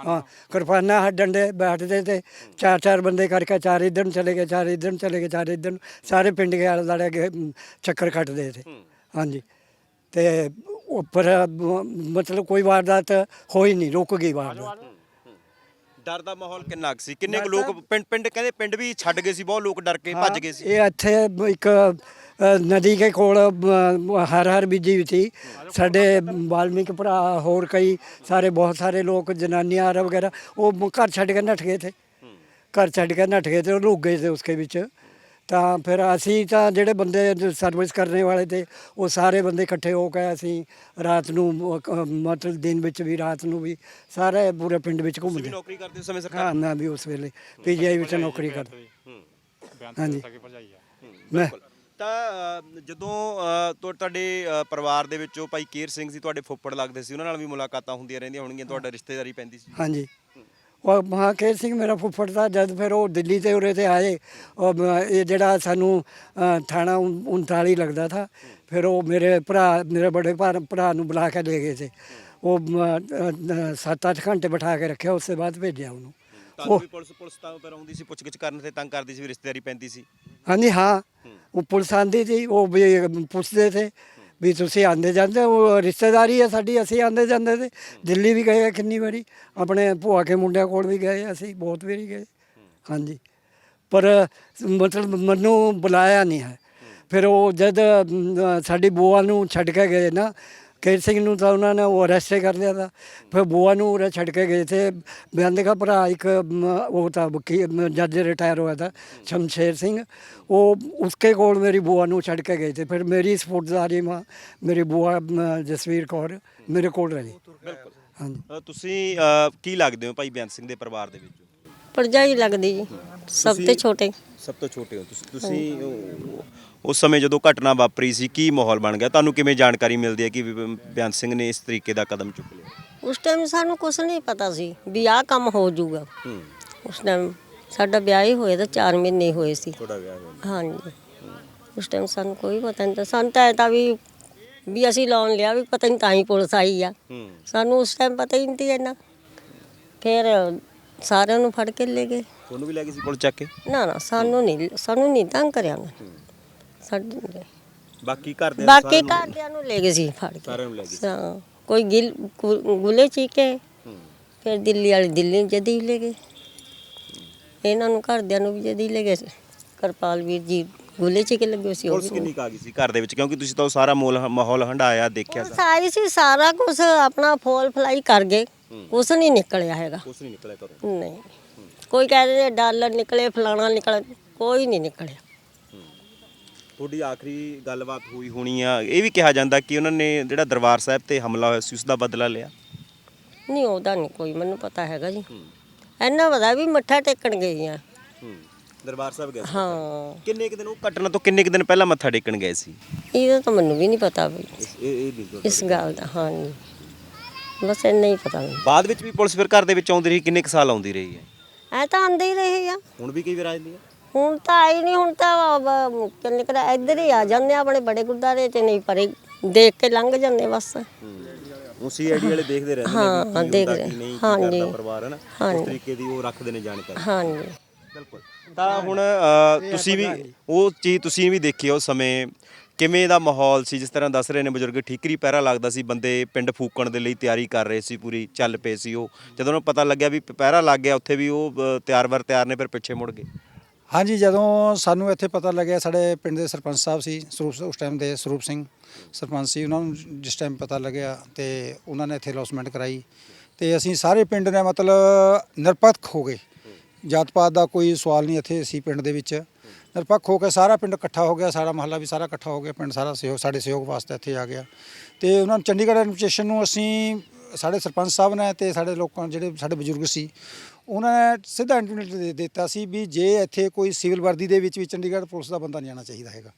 ਹਾਂ। ਕਿਰਪਾਨਾਂ ਡੰਡੇ ਬੈਠਦੇ ਤੇ ਚਾਰ ਚਾਰ ਬੰਦੇ ਕਰਕੇ ਚਾਰ ਇਧਰ ਨੂੰ ਚਲੇ ਗਏ ਚਾਰ ਇਧਰ ਨੂੰ ਚਲੇ ਗਏ ਚਾਰ ਇਧਰ ਨੂੰ। ਸਾਰੇ ਪਿੰਡ ਕੇ ਆਲੇ ਅਮ, ਚੱਕਰ ਕੱਟਦੇ ਥੇ ਹਾਂਜੀ। ਤੇ ਉੱਪਰ ਮ- ਮਤਲਬ ਕੋਈ ਵਾਰਦਾਤ ਹੋਈ ਨਹੀਂ ਰੁਕ ਗਈ ਵਾਰਦਾਤ ਡਰ ਦਾ ਮਾਹੌਲ ਕਿੰਨਾ ਕੁ ਸੀ? ਕਿੰਨੇ ਕੁ ਲੋਕ ਪਿੰਡ ਪਿੰਡ ਕਹਿੰਦੇ ਪਿੰਡ ਵੀ ਛੱਡ ਗਏ ਸੀ ਬਹੁਤ ਲੋਕ ਡਰ ਕੇ ਭੱਜ ਗਏ ਸੀ। ਇਹ ਇੱਥੇ ਇੱਕ ਅ, ਨਦੀ ਕੇ ਕੋਲ ਅ, ਹਰ ਹਰ ਬੀਜੀ ਵੀ ਸੀ। ਸਾਡੇ ਵਾਲਮੀਕ ਭਰਾ ਹੋਰ ਕਈ ਸਾਰੇ ਬਹੁਤ ਸਾਰੇ ਲੋਕ ਜਨਾਨੀਆਂ ਆਰ ਵਗੈਰਾ ਉਹ ਮ- ਘਰ ਛੱਡ ਕੇ ਨੱਠ ਗਏ ਥੇ ਘਰ ਛੱਡ ਕੇ ਨੱਠ ਗਏ ਤੇ ਉਹ ਲੁਕ ਗਏ ਤੇ ਉਸਕੇ ਵਿੱਚ। ਤਾਂ ਫਿਰ ਅਸੀਂ ਤਾਂ ਜਿਹੜੇ ਬੰਦੇ ਸਰਵਿਸ ਕਰਨੇ ਵਾਲੇ ਤੇ ਉਹ ਸਾਰੇ ਬੰਦੇ ਇਕੱਠੇ ਹੋ ਕੇ ਅਸੀਂ ਰਾਤ ਨੂੰ ਮਤਲਬ ਦਿਨ ਵਿੱਚ ਵੀ ਰਾਤ ਨੂੰ ਵੀ ਸਾਰੇ ਪੂਰੇ ਪਿੰਡ ਵਿੱਚ ਘੁੰਮਦੇ। ਨੌਕਰੀ ਕਰਦੇ ਉਸ ਸਮੇਂ ਸਰਕਾਰ? ਮੈਂ ਵੀ ਉਸ ਵੇਲੇ ਪੀਜੀਆਈ ਵਿੱਚ ਨੌਕਰੀ ਕਰਦਾ। ਹਾਂਜੀ। ਮੈਂ ਤਾਂ ਅ, ਜਦੋਂ ਅ, ਤੁਹਾ- ਤੁਹਾਡੇ ਅ, ਪਰਿਵਾਰ ਦੇ ਵਿੱਚੋਂ ਭਾਈ ਕੇਰ ਸਿੰਘ ਸੀ ਤੁਹਾਡੇ ਫੁੱਫੜ ਲੱਗਦੇ ਸੀ ਉਹਨਾਂ ਨਾਲ ਵੀ ਮੁਲਾਕਾਤਾਂ ਹੁੰਦੀਆਂ ਰਹਿੰਦੀਆਂ ਹੋਣਗੀਆਂ ਤੁਹਾਡਾ ਰਿਸ਼ਤੇਦਾਰੀ ਪੈਂਦੀ ਸੀ। ਹਾਂਜੀ। ਉਹ ਮਹਾਕੇਰ ਸਿੰਘ ਮੇਰਾ ਫੁੱਫੜ ਦਾ ਜਦ ਫਿਰ ਉਹ ਦਿੱਲੀ ਤੇ ਉਰੇ ਤੇ ਆਏ ਉਹ ਮ- ਇਹ ਜਿਹੜਾ ਸਾਨੂੰ ਅ, ਥਾਣਾ ਉਨ- 39 ਲੱਗਦਾ ਥਾ ਫਿਰ ਉਹ ਮੇਰੇ ਭਰਾ ਮੇਰੇ ਬੜੇ ਭਰਾ ਭਰਾ ਨੂੰ ਬੁਲਾ ਕੇ ਲੈ ਗਏ ਸੀ। ਉਹ 7-8 ਘੰਟੇ ਬਿਠਾ ਕੇ ਰੱਖਿਆ ਉਸ ਤੋਂ ਬਾਅਦ ਭੇਜਿਆ ਉਹਨੂੰ। ਤੁਹਾਨੂੰ ਵੀ ਪੁਲਿਸ ਪੁਲਿਸ ਤਾਂ ਪਰ ਆਉਂਦੀ ਸੀ ਪੁੱਛਗਿੱਛ ਕਰਨ ਤੇ ਤੰਗ ਕਰਦੀ ਸੀ ਵੀ ਰਿਸ਼ਤੇਦਾਰੀ ਪੈਂਦੀ ਸੀ। ਹਾਂਜੀ ਹਾਂ। ਉਹ ਪੁਲਿਸ ਆਂਦੀ ਸੀ ਉਹ ਵੀ ਪੁੱਛਦੇ ਥੇ ਵੀ ਤੁਸੀਂ ਆਂਦੇ ਜਾਂਦੇ ਉਹ ਰਿਸ਼ਤੇਦਾਰੀ ਹੈ ਸਾਡੀ ਅਸੀਂ ਆਂਦੇ ਜਾਂਦੇ ਤੇ ਦਿੱਲੀ ਵੀ ਗਏ ਆ ਕਿੰਨੀ ਵਾਰੀ ਆਪਣੇ ਭੂਆ ਕੇ ਮੁੰਡਿਆਂ ਕੋਲ ਵੀ ਗਏ ਅਸੀਂ ਬਹੁਤ ਵਾਰੀ ਗਏ। ਹਾਂਜੀ। ਪਰ ਮਤਲਬ ਮੈਨੂੰ ਬੁਲਾਇਆ ਨਹੀਂ ਹੈ। ਫਿਰ ਉਹ ਜਦ ਸਾਡੀ ਬੂਆ ਨੂੰ ਛੱਡ ਕੇ ਗਏ ਨਾ ਕੇਰ ਸਿੰਘ ਨੂੰ ਤਾਂ ਉਹਨਾਂ ਨੇ ਉਹ ਅਰੈਸਟ ਕਰ ਲਿਆ ਤਾ ਫਿਰ ਬੂਆ ਨੂੰ ਉਰੇ ਛੱਡ ਕੇ ਗਏ ਤੇ ਬਿਆਨ ਦਾ ਭਰਾ ਇੱਕ ਉਹ ਤਾਂ ਵਕੀ ਜੱਜ ਰਿਟਾਇਰ ਹੋਇਆ ਤਾ ਸ਼ਮਸ਼ੇਰ ਸਿੰਘ ਉਹ ਉਸਕੇ ਕੋਲ ਮੇਰੀ ਬੂਆ ਨੂੰ ਛੱਡ ਕੇ ਗਏ ਤੇ ਫਿਰ ਮੇਰੀ ਸਪੋਰਟਦਾਰੀ ਮਾਂ ਮੇਰੀ ਬੂਆ ਜਸਵੀਰ ਕੌਰ ਮੇਰੇ ਕੋਲ ਰਹੀ ਬਿਲਕੁਲ। ਹਾਂਜੀ। ਤੁਸੀਂ ਕੀ ਲੱਗਦੇ ਹੋ ਭਾਈ ਬੇਅੰਤ ਸਿੰਘ ਦੇ ਪਰਿਵਾਰ ਦੇ ਵਿੱਚ? ਪਰਜਾਈ ਲੱਗਦੀ ਸਭ ਤੋਂ ਛੋਟੇ। ਸਭ ਤੋਂ ਛੋਟੇ ਹੋ ਤੁਸੀਂ ਤੁਸੀਂ ਉਸ ਸਮੇਂ ਜਦੋਂ ਘਟਨਾ ਵਾਪਰੀ ਸੀ ਕੀ ਮਾਹੌਲ ਬਣ ਗਿਆ? ਤੁਹਾਨੂੰ ਕਿਵੇਂ ਜਾਣਕਾਰੀ ਮਿਲਦੀ ਹੈ ਕਿ ਵੀ ਬੇਅੰਤ ਸਿੰਘ ਨੇ ਇਸ ਤਰੀਕੇ ਦਾ ਕਦਮ ਚੁੱਕ ਲਿਆ? ਉਸ ਟਾਈਮ ਸਾਨੂੰ ਕੁਝ ਨਹੀਂ ਪਤਾ ਸੀ ਵੀ ਆਹ ਕੰਮ ਹੋ ਜਾਊਗਾ। ਹੂੰ। ਉਸ ਟਾਈਮ ਸਾਡਾ ਵਿਆਹ ਹੀ ਹੋਇਆ ਤਾਂ 4 ਮਹੀਨੇ ਹੀ ਹੋਏ ਸੀ। ਤੁਹਾਡਾ ਵਿਆਹ ਹੋਇਆ। ਹਾਂਜੀ। ਉਸ ਟਾਈਮ ਸਾਨੂੰ ਕੋਈ ਪਤਾ ਨਹੀਂ ਤਾਂ ਸਾਨੂੰ ਤਾਂ ਐਂ ਤਾਂ ਵੀ ਵੀ ਅਸੀਂ ਲੋਨ ਲਿਆ ਵੀ ਪਤਾ ਨਹੀਂ ਤਾਂ ਹੀ ਪੁਲਿਸ ਆਈ ਆ। ਹੂੰ। ਸਾਨੂੰ ਉਸ ਟਾਈਮ ਪਤਾ ਹੀ ਨਹੀਂ ਸੀ ਇੰਨਾ। ਫਿਰ ਸਾਰਿਆਂ ਨੂੰ ਫੜ ਕੇ ਲੈ ਗਏ। ਤੁਹਾਨੂੰ ਵੀ ਲੈ ਗਏ ਸੀ ਪੁਲਿਸ ਚੱਕ ਕੇ? ਨਾ ਨਾ ਸਾਨੂੰ ਨਹੀਂ ਸਾਨੂੰ ਨਹੀਂ ਤੰਗ ਕਰਿਆ ਉਹਨਾਂ। ਨੇ। ਨਹੀਂ ਗਏ। ਬਾਕੀ ਘਰ ਦੇ ਬਾਕੀ ਘਰਦਿਆਂ ਨੂੰ ਲੈ ਗਏ ਸੀ ਫੜ ਕੇ। ਸਾਰਿਆਂ ਨੂੰ ਲੈ ਗਏ। ਹਾਂ ਕੋਈ ਗਿਲ ਗੁ- ਗੁਲੇ ਚੀਕੇ ਫਿਰ ਦਿੱਲੀ ਵਾਲੇ ਦਿੱਲੀ ਜਦੀ ਲੈ ਗਏ। ਇਹਨਾਂ ਨੂੰ ਘਰਦਿਆਂ ਨੂੰ ਵੀ ਜਦੀ ਲੈ ਗਏ ਕਰਪਾਲ ਵੀਰ ਜੀ ਗੁਲੇ ਚੀਕੇ ਲੱਗੇ ਸੀ ਉਹ ਪੁਲਿਸ ਵੀ ਕਿੰਨੀ ਕੁ ਆ ਗਈ ਸੀ ਘਰ ਦੇ ਵਿੱਚ? ਕਿਉਂਕਿ ਤੁਸੀਂ ਤਾਂ ਉਹ ਸਾਰਾ ਮੋਲ ਮਾਹੌਲ ਹੰਡਾਇਆ ਦੇਖਿਆ ਉਹ ਸਾਰੀ ਸੀ ਸਾਰਾ ਕੁਝ ਆਪਣਾ ਫੋਲ ਫਲਾਈ ਕਰ ਗਏ। ਕੁਛ ਨਹੀਂ ਨਿਕਲਿਆ ਹੈਗਾ। ਕੁਛ ਨਹੀਂ ਨਿਕਲਿਆ ਘਰੋਂ। ਨਹੀਂ। ਕੋਈ ਕਹਿ ਰਹੇ ਡਾਲਰ ਨਿਕਲੇ ਫਲਾਣਾ ਨਿਕਲੇ ਕੋਈ ਨਹੀਂ ਨਿਕਲਿਆ। ਤੁਹਾਡੀ ਆਖਰੀ ਗੱਲਬਾਤ ਹੋਈ ਹੋਣੀ ਆ। ਇਹ ਵੀ ਕਿਹਾ ਜਾਂਦਾ ਕਿ ਉਹਨਾਂ ਨੇ ਜਿਹੜਾ ਦਰਬਾਰ ਸਾਹਿਬ ਤੇ ਹਮਲਾ ਹੋਇਆ ਸੀ ਉਸ ਦਾ ਬਦਲਾ ਲਿਆ। ਨਹੀਂ ਉਹਦਾ ਨਹੀਂ ਕੋਈ ਮੈਨੂੰ ਪਤਾ ਹੈਗਾ ਜੀ। ਇੰਨਾ ਪਤਾ ਵੀ ਮੱਥਾ ਟੇਕਣ ਗਏ ਆ। ਦਰਬਾਰ ਸਾਹਿਬ ਗਏ। ਹਾਂ। ਕਿੰਨੇ ਕੁ ਦਿਨ ਉਹ ਕੱਟਣ ਤੋਂ ਕਿੰਨੇ ਕੁ ਦਿਨ ਪਹਿਲਾਂ ਮੱਥਾ ਟੇਕਣ ਗਏ ਸੀ? ਇਹ ਤਾਂ ਮੈਨੂੰ ਵੀ ਨਹੀਂ ਪਤਾ ਵੀ। ਨਹੀਂ ਇਸ ਗੱਲ ਦਾ ਹਾਂ ਜੀ। ਬਸ ਇੰਨਾ ਹੀ ਪਤਾ ਮੈਨੂੰ ਬਾਅਦ ਵਿੱਚ ਵੀ ਪੁਲਿਸ ਫਿਰ ਘਰ ਦੇ ਵਿੱਚ ਆਉਂਦੀ ਰਹੀ ਕਿੰਨੇ ਕੁ ਸਾਲ ਆਉਂਦੀ ਰਹੀ ਹੈ? ਐ ਤਾਂ ਆਂਦੇ ਹੀ ਰਹੇ ਆ। ਹੁਣ ਵੀ ਕਈ ਵਾਰ ਆ ਜਾਂਦੀ ਹੈ? ਹੁਣ ਤਾਂ ਆਈ ਨਹੀਂ ਹੁਣ ਤਾਂ ਬ- ਕਦਾ ਇੱਧਰ ਹੀ ਆ ਜਾਂਦੇ ਆ ਆਪਣੇ ਬੜੇ ਗੁਰਦਾਰੇ ਤੇ ਨਹੀਂ ਪਰੇ। ਦੇਖ ਕੇ ਲੰਘ ਜਾਂਦੇ ਬਸ। ਉਹ ਸੀਆਈਡੀ ਵਾਲੇ ਦੇਖਦੇ ਰਹਿੰਦੇ ਹਾਂ, ਨੇ ਵੀ ਕੀ ਹੁੰਦਾ, ਨਹੀਂ ਕੀ ਹਾਂਜੀ। ਕਰਦਾ ਪਰਿਵਾਰ ਹੈ ਨਾ ਉਸ ਹਾਂਜੀ। ਤਰੀਕੇ ਦੀ ਉਹ ਰੱਖਦੇ ਨੇ ਜਾਣਕਾਰੀ। ਹਾਂਜੀ। ਬਿਲਕੁਲ। ਤਾਂ ਹੁਣ ਅ, ਤੁਸੀਂ ਵੀ ਉਹ ਚੀਜ਼ ਤੁਸੀਂ ਵੀ ਦੇਖੀ ਉਸ ਸਮੇਂ ਕਿਵੇਂ ਦਾ ਮਾਹੌਲ ਸੀ? ਜਿਸ ਤਰ੍ਹਾਂ ਦੱਸ ਰਹੇ ਨੇ ਬਜ਼ੁਰਗ ਠੀਕਰੀ ਪਹਿਰਾ ਲੱਗਦਾ ਸੀ ਬੰਦੇ ਪਿੰਡ ਫੂਕਣ ਦੇ ਲਈ ਤਿਆਰੀ ਕਰ ਰਹੇ ਸੀ ਪੂਰੀ ਚੱਲ ਪਏ ਸੀ ਉਹ। ਜਦੋਂ ਉਹਨੂੰ ਪਤਾ ਲੱਗਿਆ ਵੀ ਪਹਿਰਾ ਲੱਗ ਗਿਆ ਉੱਥੇ ਵੀ ਉਹ ਅ, ਤਿਆਰ ਵਰ ਤਿਆਰ ਨੇ ਫਿਰ ਪਿੱਛੇ ਮੁੜ ਗਏ। ਹਾਂਜੀ, ਜਦੋਂ ਸਾਨੂੰ ਇੱਥੇ ਪਤਾ ਲੱਗਿਆ, ਸਾਡੇ ਪਿੰਡ ਦੇ ਸਰਪੰਚ ਸਾਹਿਬ ਸੀ, ਸਰੂਪ ਉਸ ਟਾਈਮ ਦੇ ਸਰੂਪ ਸਿੰਘ ਸਰਪੰਚ ਸੀ, ਉਹਨਾਂ ਨੂੰ ਜਿਸ ਟਾਈਮ ਪਤਾ ਲੱਗਿਆ ਤੇ ਉਹਨਾਂ ਨੇ ਇੱਥੇ ਲੌਸਮੈਂਟ ਕਰਾਈ ਤੇ ਅਸੀਂ ਸਾਰੇ ਪਿੰਡ ਨੇ ਮਤਲਬ ਨਿਰਪੱਖ ਹੋ ਗਏ। ਜਾਤ ਪਾਤ ਦਾ ਕੋਈ ਸਵਾਲ ਨਹੀਂ ਇੱਥੇ ਸੀ ਪਿੰਡ ਦੇ ਵਿੱਚ। ਨਿਰਪੱਖ ਹੋ ਕੇ ਸਾਰਾ ਪਿੰਡ ਇਕੱਠਾ ਹੋ ਗਿਆ, ਸਾਰਾ ਮਹੱਲਾ ਵੀ ਸਾਰਾ ਇਕੱਠਾ ਹੋ ਗਿਆ, ਪਿੰਡ ਸਾਰਾ ਸਹਿਯੋਗ, ਸਾਡੇ ਸਹਿਯੋਗ ਵਾਸਤੇ ਇੱਥੇ ਆ ਗਿਆ। ਤੇ ਉਹਨਾਂ ਨੂੰ ਚੰਡੀਗੜ੍ਹ ਐਡਮਿਨਿਸਟ੍ਰੇਸ਼ਨ ਨੂੰ ਅਸੀਂ, ਸਾਡੇ ਸਰਪੰਚ ਸਾਹਿਬ ਨੇ ਤੇ ਸਾਡੇ ਲੋਕਾਂ, ਜਿਹੜੇ ਸਾਡੇ ਬਜ਼ੁਰਗ ਸੀ ਉਹਨਾਂ ਨੇ ਸਿੱਧਾ ਇੰਟਰਨੈਟ ਦੇ ਦਿੱਤਾ ਸੀ ਵੀ ਜੇ ਇੱਥੇ ਕੋਈ ਸਿਵਲ ਵਰਦੀ ਦੇ ਵਿੱਚ ਵੀ ਚੰਡੀਗੜ੍ਹ ਪੁਲਿਸ ਦਾ ਬੰਦਾ ਨਹੀਂ ਆਉਣਾ ਚਾਹੀਦਾ ਹੈਗਾ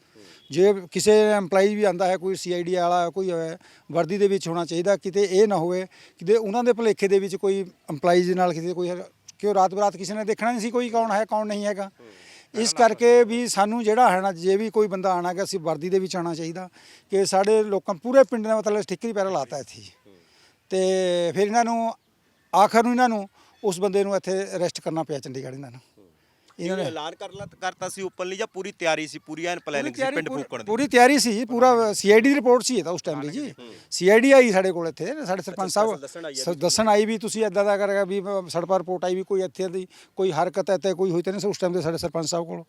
ਜੇ ਕਿਸੇ ਐਮਪਲਾਈ ਵੀ ਆਂਦਾ ਹੈ, ਕੋਈ ਸੀਆਈਡੀ ਵਾਲਾ, ਕੋਈ ਹੈ ਵਰਦੀ ਦੇ ਵਿੱਚ ਹੋਣਾ ਚਾਹੀਦਾ, ਕਿਤੇ ਇਹ ਨਾ ਹੋਵੇ, ਕਿਤੇ ਉਹਨਾਂ ਦੇ ਭੁਲੇਖੇ ਦੇ ਵਿੱਚ ਕੋਈ EMPLOYEES ਦੇ ਨਾਲ ਕਿਤੇ ਕੋਈ ਕਿਉਂ ਰਾਤ ਬਰਾਤ ਕਿਸੇ ਨੇ ਦੇਖਣਾ ਨਹੀਂ ਸੀ ਕੋਈ ਕੌਣ ਹੈ, ਕੌਣ ਨਹੀਂ ਹੈਗਾ ਇਸ ਕਰਕੇ ਵੀ ਸਾਨੂੰ ਜਿਹੜਾ ਹੈ ਨਾ, ਜੇ ਵੀ ਕੋਈ ਬੰਦਾ ਆਣਾ ਕਿ ਅਸੀਂ ਵਰਦੀ ਦੇ ਵਿੱਚ ਆਉਣਾ ਚਾਹੀਦਾ, ਕਿ ਸਾਡੇ ਲੋਕਾਂ, ਪੂਰੇ ਪਿੰਡ ਦਾ ਮਤਲਬ ਠਿੱਕਰੀ ਪੈਰਾ ਲਾਤਾ ਇੱਥੇ ਜੀ। ਤੇ ਫਿਰ ਇਹਨਾਂ ਨੂੰ, ਆਖਰ ਨੂੰ ਇਹਨਾਂ ਨੂੰ ਉਸ ਬੰਦੇ ਨੂੰ ਇੱਥੇ ਅਰੈਸਟ ਕਰਨਾ ਪਿਆ ਚੰਡੀਗੜ੍ਹ ਇਹਨਾਂ ਨੂੰ। ਇਹਨਾਂ ਨੇ ਐਲਾਨ ਕਰ ਲਾ ਕਰਤਾ ਸੀ ਓਪਨਲੀ ਜਾਂ ਪੂਰੀ ਤਿਆਰੀ ਸੀ ਪੂਰੀ ਐਨ ਪਲੈਨਿੰਗ ਸੀ ਪਿੰਡ ਫੂਕਣ ਦੀ? ਪੂਰੀ ਤਿਆਰੀ ਸੀ ਪੂਰਾ ਸੀਆਈਡੀ ਦੀ ਰਿਪੋਰਟ ਸੀ ਇਹ ਤਾਂ ਉਸ ਟਾਈਮ ਦੀ ਜੀ। ਸੀਆਈਡੀ ਆਈ ਸਾਡੇ ਕੋਲ ਇੱਥੇ ਸਾਡੇ ਸਰਪੰਚ ਸਾਹਿਬ। ਦੱਸਣ ਆਈ ਵੀ ਤੁਸੀਂ ਇਦਾਂ ਦਾ ਕਰੇਗਾ ਵੀ ਸਾਡੇ ਪਰ ਰਿਪੋਰਟ ਆਈ ਵੀ ਕੋਈ ਇੱਥੇ ਦੀ ਕੋਈ ਹਰਕਤ ਹੈ ਤੇ ਕੋਈ ਹੋਈ ਤੇ ਨਹੀਂ ਸੀ ਉਸ ਟਾਈਮ ਦੇ ਸਾਡੇ ਸਰਪੰਚ ਸਾਹਿਬ ਕੋਲ।